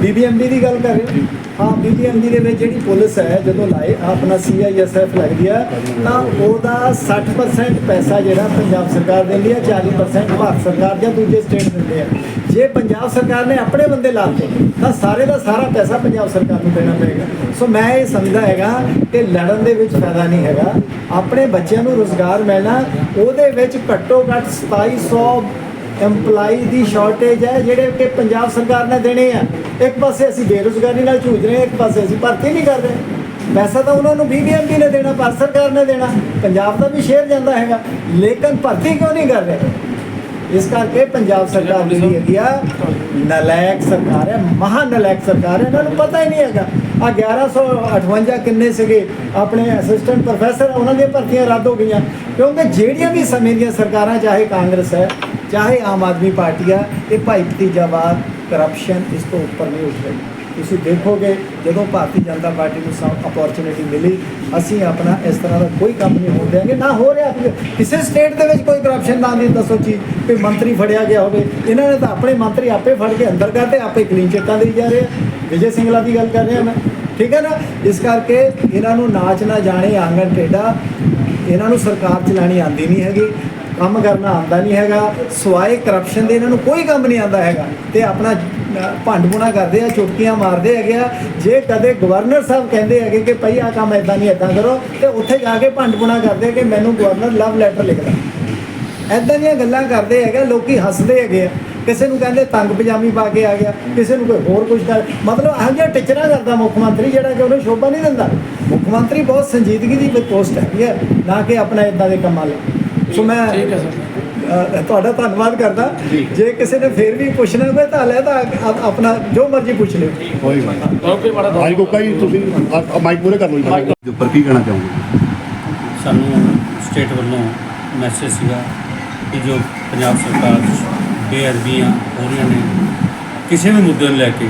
ਬੀਬੀਐਮਬੀ ਦੀ ਗੱਲ ਕਰ ਰਹੇ ਹੋ? ਹਾਂ ਬੀਬੀਐਮਬੀ ਦੇ ਵਿੱਚ ਜਿਹੜੀ ਪੁਲਿਸ ਹੈ ਜਦੋਂ ਲਾਏ ਆਪਣਾ ਸੀਆਈਐਸਐਫ ਲੱਗਦੀ ਆ ਤਾਂ ਉਹਦਾ 60% ਪੈਸਾ ਜਿਹੜਾ ਪੰਜਾਬ ਸਰਕਾਰ ਦਿੰਦੀ ਆ 40% ਭਾਰਤ ਸਰਕਾਰ ਜਾਂ ਦੂਜੇ ਸਟੇਟ ਦਿੰਦੇ ਆ। ਜੇ ਪੰਜਾਬ ਸਰਕਾਰ ਨੇ ਆਪਣੇ ਬੰਦੇ ਲਾਤੇ ਤਾਂ ਸਾਰੇ ਦਾ ਸਾਰਾ ਪੈਸਾ ਪੰਜਾਬ ਸਰਕਾਰ ਨੂੰ ਦੇਣਾ ਪਏਗਾ। ਸੋ ਮੈਂ ਇਹ ਸਮਝਦਾ ਹੈਗਾ ਕਿ ਲੜਨ ਦੇ ਵਿੱਚ ਫਾਇਦਾ ਨਹੀਂ ਹੈਗਾ। ਆਪਣੇ ਬੱਚਿਆਂ ਨੂੰ ਰੋਜ਼ਗਾਰ ਮਿਲਣਾ, ਉਹਦੇ ਵਿੱਚ ਘੱਟੋ ਘੱਟ 2700 EMPLOYE ਦੀ ਸ਼ਾਰਟੇਜ ਹੈ, ਜਿਹੜੇ ਕਿ ਪੰਜਾਬ ਸਰਕਾਰ ਨੇ ਦੇਣੇ ਆ। ਇੱਕ ਪਾਸੇ ਅਸੀਂ ਬੇਰੁਜ਼ਗਾਰੀ ਨਾਲ ਜੂਝ ਰਹੇ ਹਾਂ, ਇੱਕ ਪਾਸੇ ਅਸੀਂ ਭਰਤੀ ਨਹੀਂ ਕਰ ਰਹੇ। ਪੈਸਾ ਤਾਂ ਉਹਨਾਂ ਨੂੰ ਬੀਬੀਐਮਪੀ ਨੇ ਦੇਣਾ, ਭਾਰਤ ਸਰਕਾਰ ਨੇ ਦੇਣਾ। ਪੰਜਾਬ ਦਾ ਵੀ ਸ਼ੇਅਰ ਜਾਂਦਾ ਹੈਗਾ। ਲੇਕਿਨ ਭਰਤੀ ਕਿਉਂ ਨਹੀਂ ਕਰ ਰਹੇ? ਇਸ ਕਰਕੇ ਪੰਜਾਬ ਸਰਕਾਰ ਜਿਹੜੀ ਹੈਗੀ ਆ, ਨਲਾਇਕ ਸਰਕਾਰ ਹੈ ਮਹਾ ਨਲਾਇਕ ਸਰਕਾਰ ਹੈ, ਇਹਨਾਂ ਨੂੰ ਪਤਾ ਹੀ ਨਹੀਂ ਹੈਗਾ। ਆ 1158 ਕਿੰਨੇ ਸੀਗੇ? ਆਪਣੇ ਅਸਿਸਟੈਂਟ ਪ੍ਰੋਫੈਸਰ ਉਹਨਾਂ ਦੀਆਂ ਭਰਤੀਆਂ ਰੱਦ ਹੋ ਗਈਆਂ। ਕਿਉਂਕਿ ਜਿਹੜੀਆਂ ਵੀ ਸਮੇਂ ਦੀਆਂ ਸਰਕਾਰਾਂ, ਚਾਹੇ ਕਾਂਗਰਸ ਹੈ, ਚਾਹੇ ਆਮ ਆਦਮੀ ਪਾਰਟੀ ਆ, ਇਹ ਭਾਈ ਭਤੀਜਾਵਾਦ ਕਰਪਸ਼ਨ ਇਸ ਤੋਂ ਉੱਪਰ ਨਹੀਂ ਉੱਠ ਰਹੀ। ਤੁਸੀਂ ਦੇਖੋਗੇ, ਜਦੋਂ ਭਾਰਤੀ ਜਨਤਾ ਪਾਰਟੀ ਨੂੰ ਸਭ ਅਪੋਰਚੁਨਿਟੀ ਮਿਲੀ, ਅਸੀਂ ਆਪਣਾ ਇਸ ਤਰ੍ਹਾਂ ਦਾ ਕੋਈ ਕੰਮ ਨਹੀਂ ਹੋਣ ਦੇਵਾਂਗੇ ਨਾ ਹੋ ਰਿਹਾ ਕਿਸੇ ਸਟੇਟ ਦੇ ਵਿੱਚ ਕੋਈ ਕਰਪਸ਼ਨ ਨਾ ਦੀ ਦੱਸੋ ਚੀਜ਼ ਕੋਈ ਮੰਤਰੀ ਫੜਿਆ ਗਿਆ ਹੋਵੇ, ਇਹਨਾਂ ਨੇ ਤਾਂ ਆਪਣੇ ਮੰਤਰੀ ਆਪੇ ਫੜ ਕੇ ਅੰਦਰ ਕਰਦੇ ਆਪੇ ਕਲੀਨ ਚਿੱਟਾਂ ਦੇਈ ਜਾ ਰਹੇ ਆ। ਵਿਜੇ ਸਿੰਗਲਾ ਦੀ ਗੱਲ ਕਰ ਰਿਹਾ ਮੈਂ। ਠੀਕ ਹੈ ਨਾ? ਇਸ ਕਰਕੇ ਇਹਨਾਂ ਨੂੰ ਨਾਚ ਨਾ ਜਾਣੇ, ਆਂਗਣ ਟੇਡਾ ਇਹਨਾਂ ਨੂੰ ਸਰਕਾਰ ਚਲਾਣੀ ਆਂਦੀ ਨਹੀਂ ਹੈਗੀ, ਕੰਮ ਕਰਨਾ ਆਂਦਾ ਨਹੀਂ ਹੈਗਾ, ਸਵਾਏ ਕਰਪਸ਼ਨ ਦੇ ਇਹਨਾਂ ਨੂੰ ਕੋਈ ਕੰਮ ਨਹੀਂ ਆਂਦਾ ਹੈਗਾ, ਤੇ ਆਪਣਾ ਅਹ, ਭੰਡ-ਬੁਣਾ ਕਰਦੇ ਆ ਚੁਟਕੀਆਂ ਮਾਰਦੇ ਹੈਗੇ ਆ। ਜੇ ਕਦੇ ਗਵਰਨਰ ਸਾਹਿਬ ਕਹਿੰਦੇ ਹੈਗੇ ਕਿ ਭਈ ਆ ਕੰਮ ਇਦਾਂ ਨਹੀਂ ਇਦਾਂ ਕਰੋ ਤੇ ਉੱਥੇ ਜਾ ਕੇ ਭੰਡ-ਬੁਣਾ ਕਰਦੇ ਕਿ ਮੈਨੂੰ ਗਵਰਨਰ ਲਵ ਲੈਟਰ ਲਿਖਦਾ ਐਦਾਂ ਦੀਆਂ ਗੱਲਾਂ ਕਰਦੇ ਹੈਗੇ ਲੋਕੀ ਹੱਸਦੇ ਹੈਗੇ ਆ। ਕਿਸੇ ਨੂੰ ਕਹਿੰਦੇ ਤੰਗ ਪਜਾਮੀ ਪਾ ਕੇ ਆ ਗਿਆ ਕਿਸੇ ਨੂੰ ਕੋਈ ਹੋਰ ਕੁਝ ਕਰ ਮਤਲਬ ਇਹੋ ਜਿਹਾ ਟਿਚਰਾ ਕਰਦਾ ਮੁੱਖ ਮੰਤਰੀ ਜਿਹੜਾ ਕਿ ਉਹਨੂੰ ਸ਼ੋਭਾ ਨਹੀਂ ਦਿੰਦਾ। ਮੁੱਖ ਮੰਤਰੀ ਬਹੁਤ ਸੰਜੀਦਗੀ ਦੀ ਪੋਸਟ ਹੈਗੀ ਹੈ ਨਾ ਕਿ ਆਪਣਾ ਇਦਾਂ ਦੇ ਕੰਮਾਂ ਲਈ। ਸੋ ਮੈਂ ਠੀਕ ਹੈ ਸਰ। ਤੁਹਾਡਾ ਧੰਨਵਾਦ ਕਰਦਾ। ਜੇ। ਕਿਸੇ ਨੇ ਫੇਰ ਵੀ ਪੁੱਛਣਾ ਹੋਵੇ ਤਾਂ ਲੈ ਤਾਂ ਆਪਣਾ ਜੋ ਮਰਜ਼ੀ ਪੁੱਛ ਲਿਓ। ਹੋਏਗਾ ਓਕੇ ਮਾੜਾ ਭਾਈ ਕੋਕਾ ਜੀ ਤੁਸੀਂ ਮਾਈਕ ਪੂਰੇ ਕਰ ਲਓ ਜੀ। ਮਾਈਕ ਦੇ ਉੱਪਰ ਕੀ ਕਹਿਣਾ ਚਾਹੋਗੇ? ਸਾਨੂੰ ਸਟੇਟ ਵੱਲੋਂ ਮੈਸੇਜ ਸੀਗਾ ਕਿ ਜੋ ਪੰਜਾਬ ਸਰਕਾਰ ਬੇਅਦਬੀਆਂ ਹੋ ਰਹੀਆਂ ਨੇ ਕਿਸੇ ਵੀ ਮੁੱਦੇ ਨੂੰ ਲੈ ਕੇ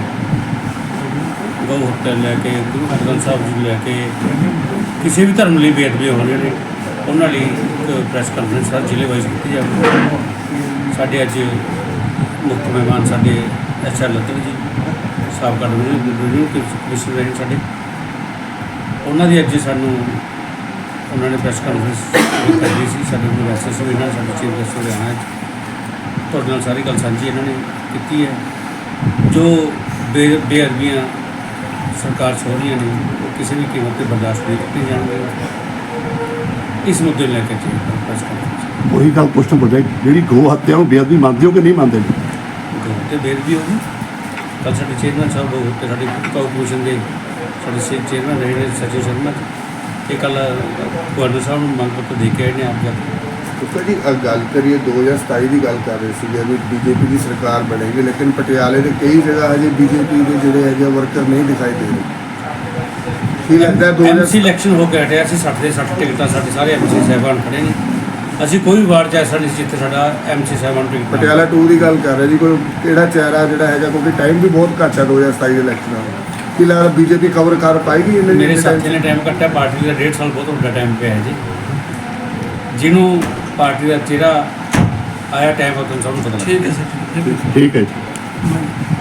ਗਊ ਹੱਤਿਆ ਲੈ ਕੇ ਗੁਰੂ ਗ੍ਰੰਥ ਸਾਹਿਬ ਜੀ ਨੂੰ ਲੈ ਕੇ ਕਿਸੇ ਵੀ ਧਰਮ ਲਈ ਬੇਅਦਬੀਆਂ ਹੋ ਰਹੀਆਂ ਨੇ ਉਹਨਾਂ ਲਈ ਇੱਕ ਪ੍ਰੈਸ ਕਾਨਫਰੰਸ ਹਰ ਜ਼ਿਲ੍ਹੇ ਵਾਈਜ਼ ਕੀਤੀ ਜਾਵੇ। ਸਾਡੇ ਅੱਜ ਮੁੱਖ ਮਹਿਮਾਨ ਸਾਡੇ ਐਚ ਆਰ ਲਤਨ ਜੀ, ਸਾਬਕਾ ਡਿਵੀਜ਼ਨ ਕਮਿਸ਼ਨਰ ਰਹੇ ਸਾਡੇ। ਉਹਨਾਂ ਦੀ ਅੱਜ ਸਾਨੂੰ ਉਹਨਾਂ ਨੇ ਪ੍ਰੈਸ ਕਾਨਫਰੰਸ ਕਰਨੀ ਸੀ। ਸਾਡੇ ਕੋਲ ਐਸਐਸ ਵੀ ਨਾਲ ਸਾਡੇ ਚੀਫ ਗੈਸਟ ਹੋਏ ਆਣਾ ਤੁਹਾਡੇ ਨਾਲ ਸਾਰੀ ਗੱਲ ਸਾਂਝੀ ਇਹਨਾਂ ਨੇ ਕੀਤੀ ਹੈ। ਜੋ ਬੇ, ਬੇਅਦਬੀਆਂ ਸਰਕਾਰ 'ਚ ਰਹੀਆਂ ਨੇ, ਉਹ ਕਿਸੇ ਵੀ ਕੀਮਤ ਤੇ ਬਰਦਾਸ਼ਤ ਨਹੀਂ ਕੀਤੀ ਜਾਣਗੀਆਂ। ਇਸ ਮੁੱਦੇ ਨੂੰ ਲੈ ਕੇ ਜੀ ਪ੍ਰੈਸ ਕਾਨਫਰੰਸ ਉਹੀ ਗੱਲ ਕੁਐਸਚਨ ਪੁੱਛਦਾ ਜਿਹੜੀ ਗੋ ਹੱਤਿਆ ਨੂੰ ਬੇਅਦਬੀ ਮੰਨਦੇ ਹੋ ਕਿ ਨਹੀਂ ਮੰਨਦੇ? ਗਊ ਤੇ ਬੇਅਦਬੀ ਹੋਗੀ ਕੱਲ੍ਹ ਸਾਡੇ ਚੇਅਰਮੈਨ ਸਾਹਿਬ ਉਹ ਤੇ ਸਾਡੇ ਕਾਊ ਕਮਿਸ਼ਨ ਦੇ ਸਾਡੇ ਸੇ ਚੇਅਰਮੈਨ ਰਹੇ ਨੇ ਸਚਿਨ ਸ਼ਰਮਾ ਜੀ। ਇਹ ਕੱਲ ਗਵਰਨਰ ਸਾਹਿਬ ਨੂੰ ਮੰਗ ਪੱਤਰ ਦੇ ਕੇ ਆਏ ਨੇ ਆਪ ਜਾ ਕੇ। ਜੀ ਅ, ਗੱਲ ਕਰੀਏ 2027 ਦੀ ਗੱਲ ਕਰ ਰਹੇ ਸੀਗੇ ਵੀ ਬੀਜੇਪੀ ਦੀ ਸਰਕਾਰ ਬਣੇਗੀ ਲੇਕਿਨ ਪਟਿਆਲੇ ਦੇ ਕਈ ਜਗ੍ਹਾ ਹਜੇ ਬੀਜੇਪੀ ਦੇ ਜਿਹੜੇ ਹੈਗੇ ਵਰਕਰ ਨਹੀਂ ਦਿਖਾਈ ਦੇ ਰਹੇ। ਕੀ ਲੱਗਦਾ ਹੈ ਐਮਸੀ 2000 ਇਲੈਕਸ਼ਨ ਹੋ ਕੇ ਹਟਿਆ ਸੀ 60 ਦੇ 60 ਟਿਕਟਾਂ ਸਾਡੇ ਸਾਰੇ ਐਮਸੀ ਸਾਹਿਬਾਨ ਖੜੇ ਨੇ। ਅਸੀਂ ਕੋਈ ਵਾਰਡ 'ਚ ਐਸਾ ਨਹੀਂ ਸੀ ਜਿੱਥੇ ਸਾਡਾ ਐਮਸੀ ਸਾਹਿਬਾਨ ਟਿਕਟ ਪਟਿਆਲਾ 2 ਦੀ ਗੱਲ ਕਰ ਰਹੇ ਜੀ ਕੋਈ ਕਿਹੜਾ ਚਿਹਰਾ ਜਿਹੜਾ ਹੈਗਾ ਕਿਉਂਕਿ ਟਾਈਮ ਵੀ ਬਹੁਤ ਘੱਟ ਹੈ 2027 ਦੇ ਇਲੈਕਸ਼ਨਾਂ ਦਾ। ਕੀ ਲੱਗਦਾ ਬੀਜੇਪੀ ਕਵਰ ਕਰ ਪਾਏਗੀ ਇੰਨੇ ਮੇਰੇ? ਸਾਥੀ ਨੇ ਟਾਈਮ ਕੱਟਿਆ ਪਾਰਟੀ ਦਾ ਡੇਢ ਸਾਲ ਬਹੁਤ ਵੱਡਾ ਟਾਈਮ ਪਿਆ ਹੈ ਜੀ। ਜਿਹਨੂੰ ਪਾਰਟੀ ਦਾ ਚਿਹਰਾ ਆਇਆ ਟਾਈਮ ਉਹ ਤੁਹਾਨੂੰ ਸਭ ਨੂੰ ਪਤਾ ਠੀਕ ਹੈ ਸਰ ਠੀਕ ਹੈ। ਜੀ।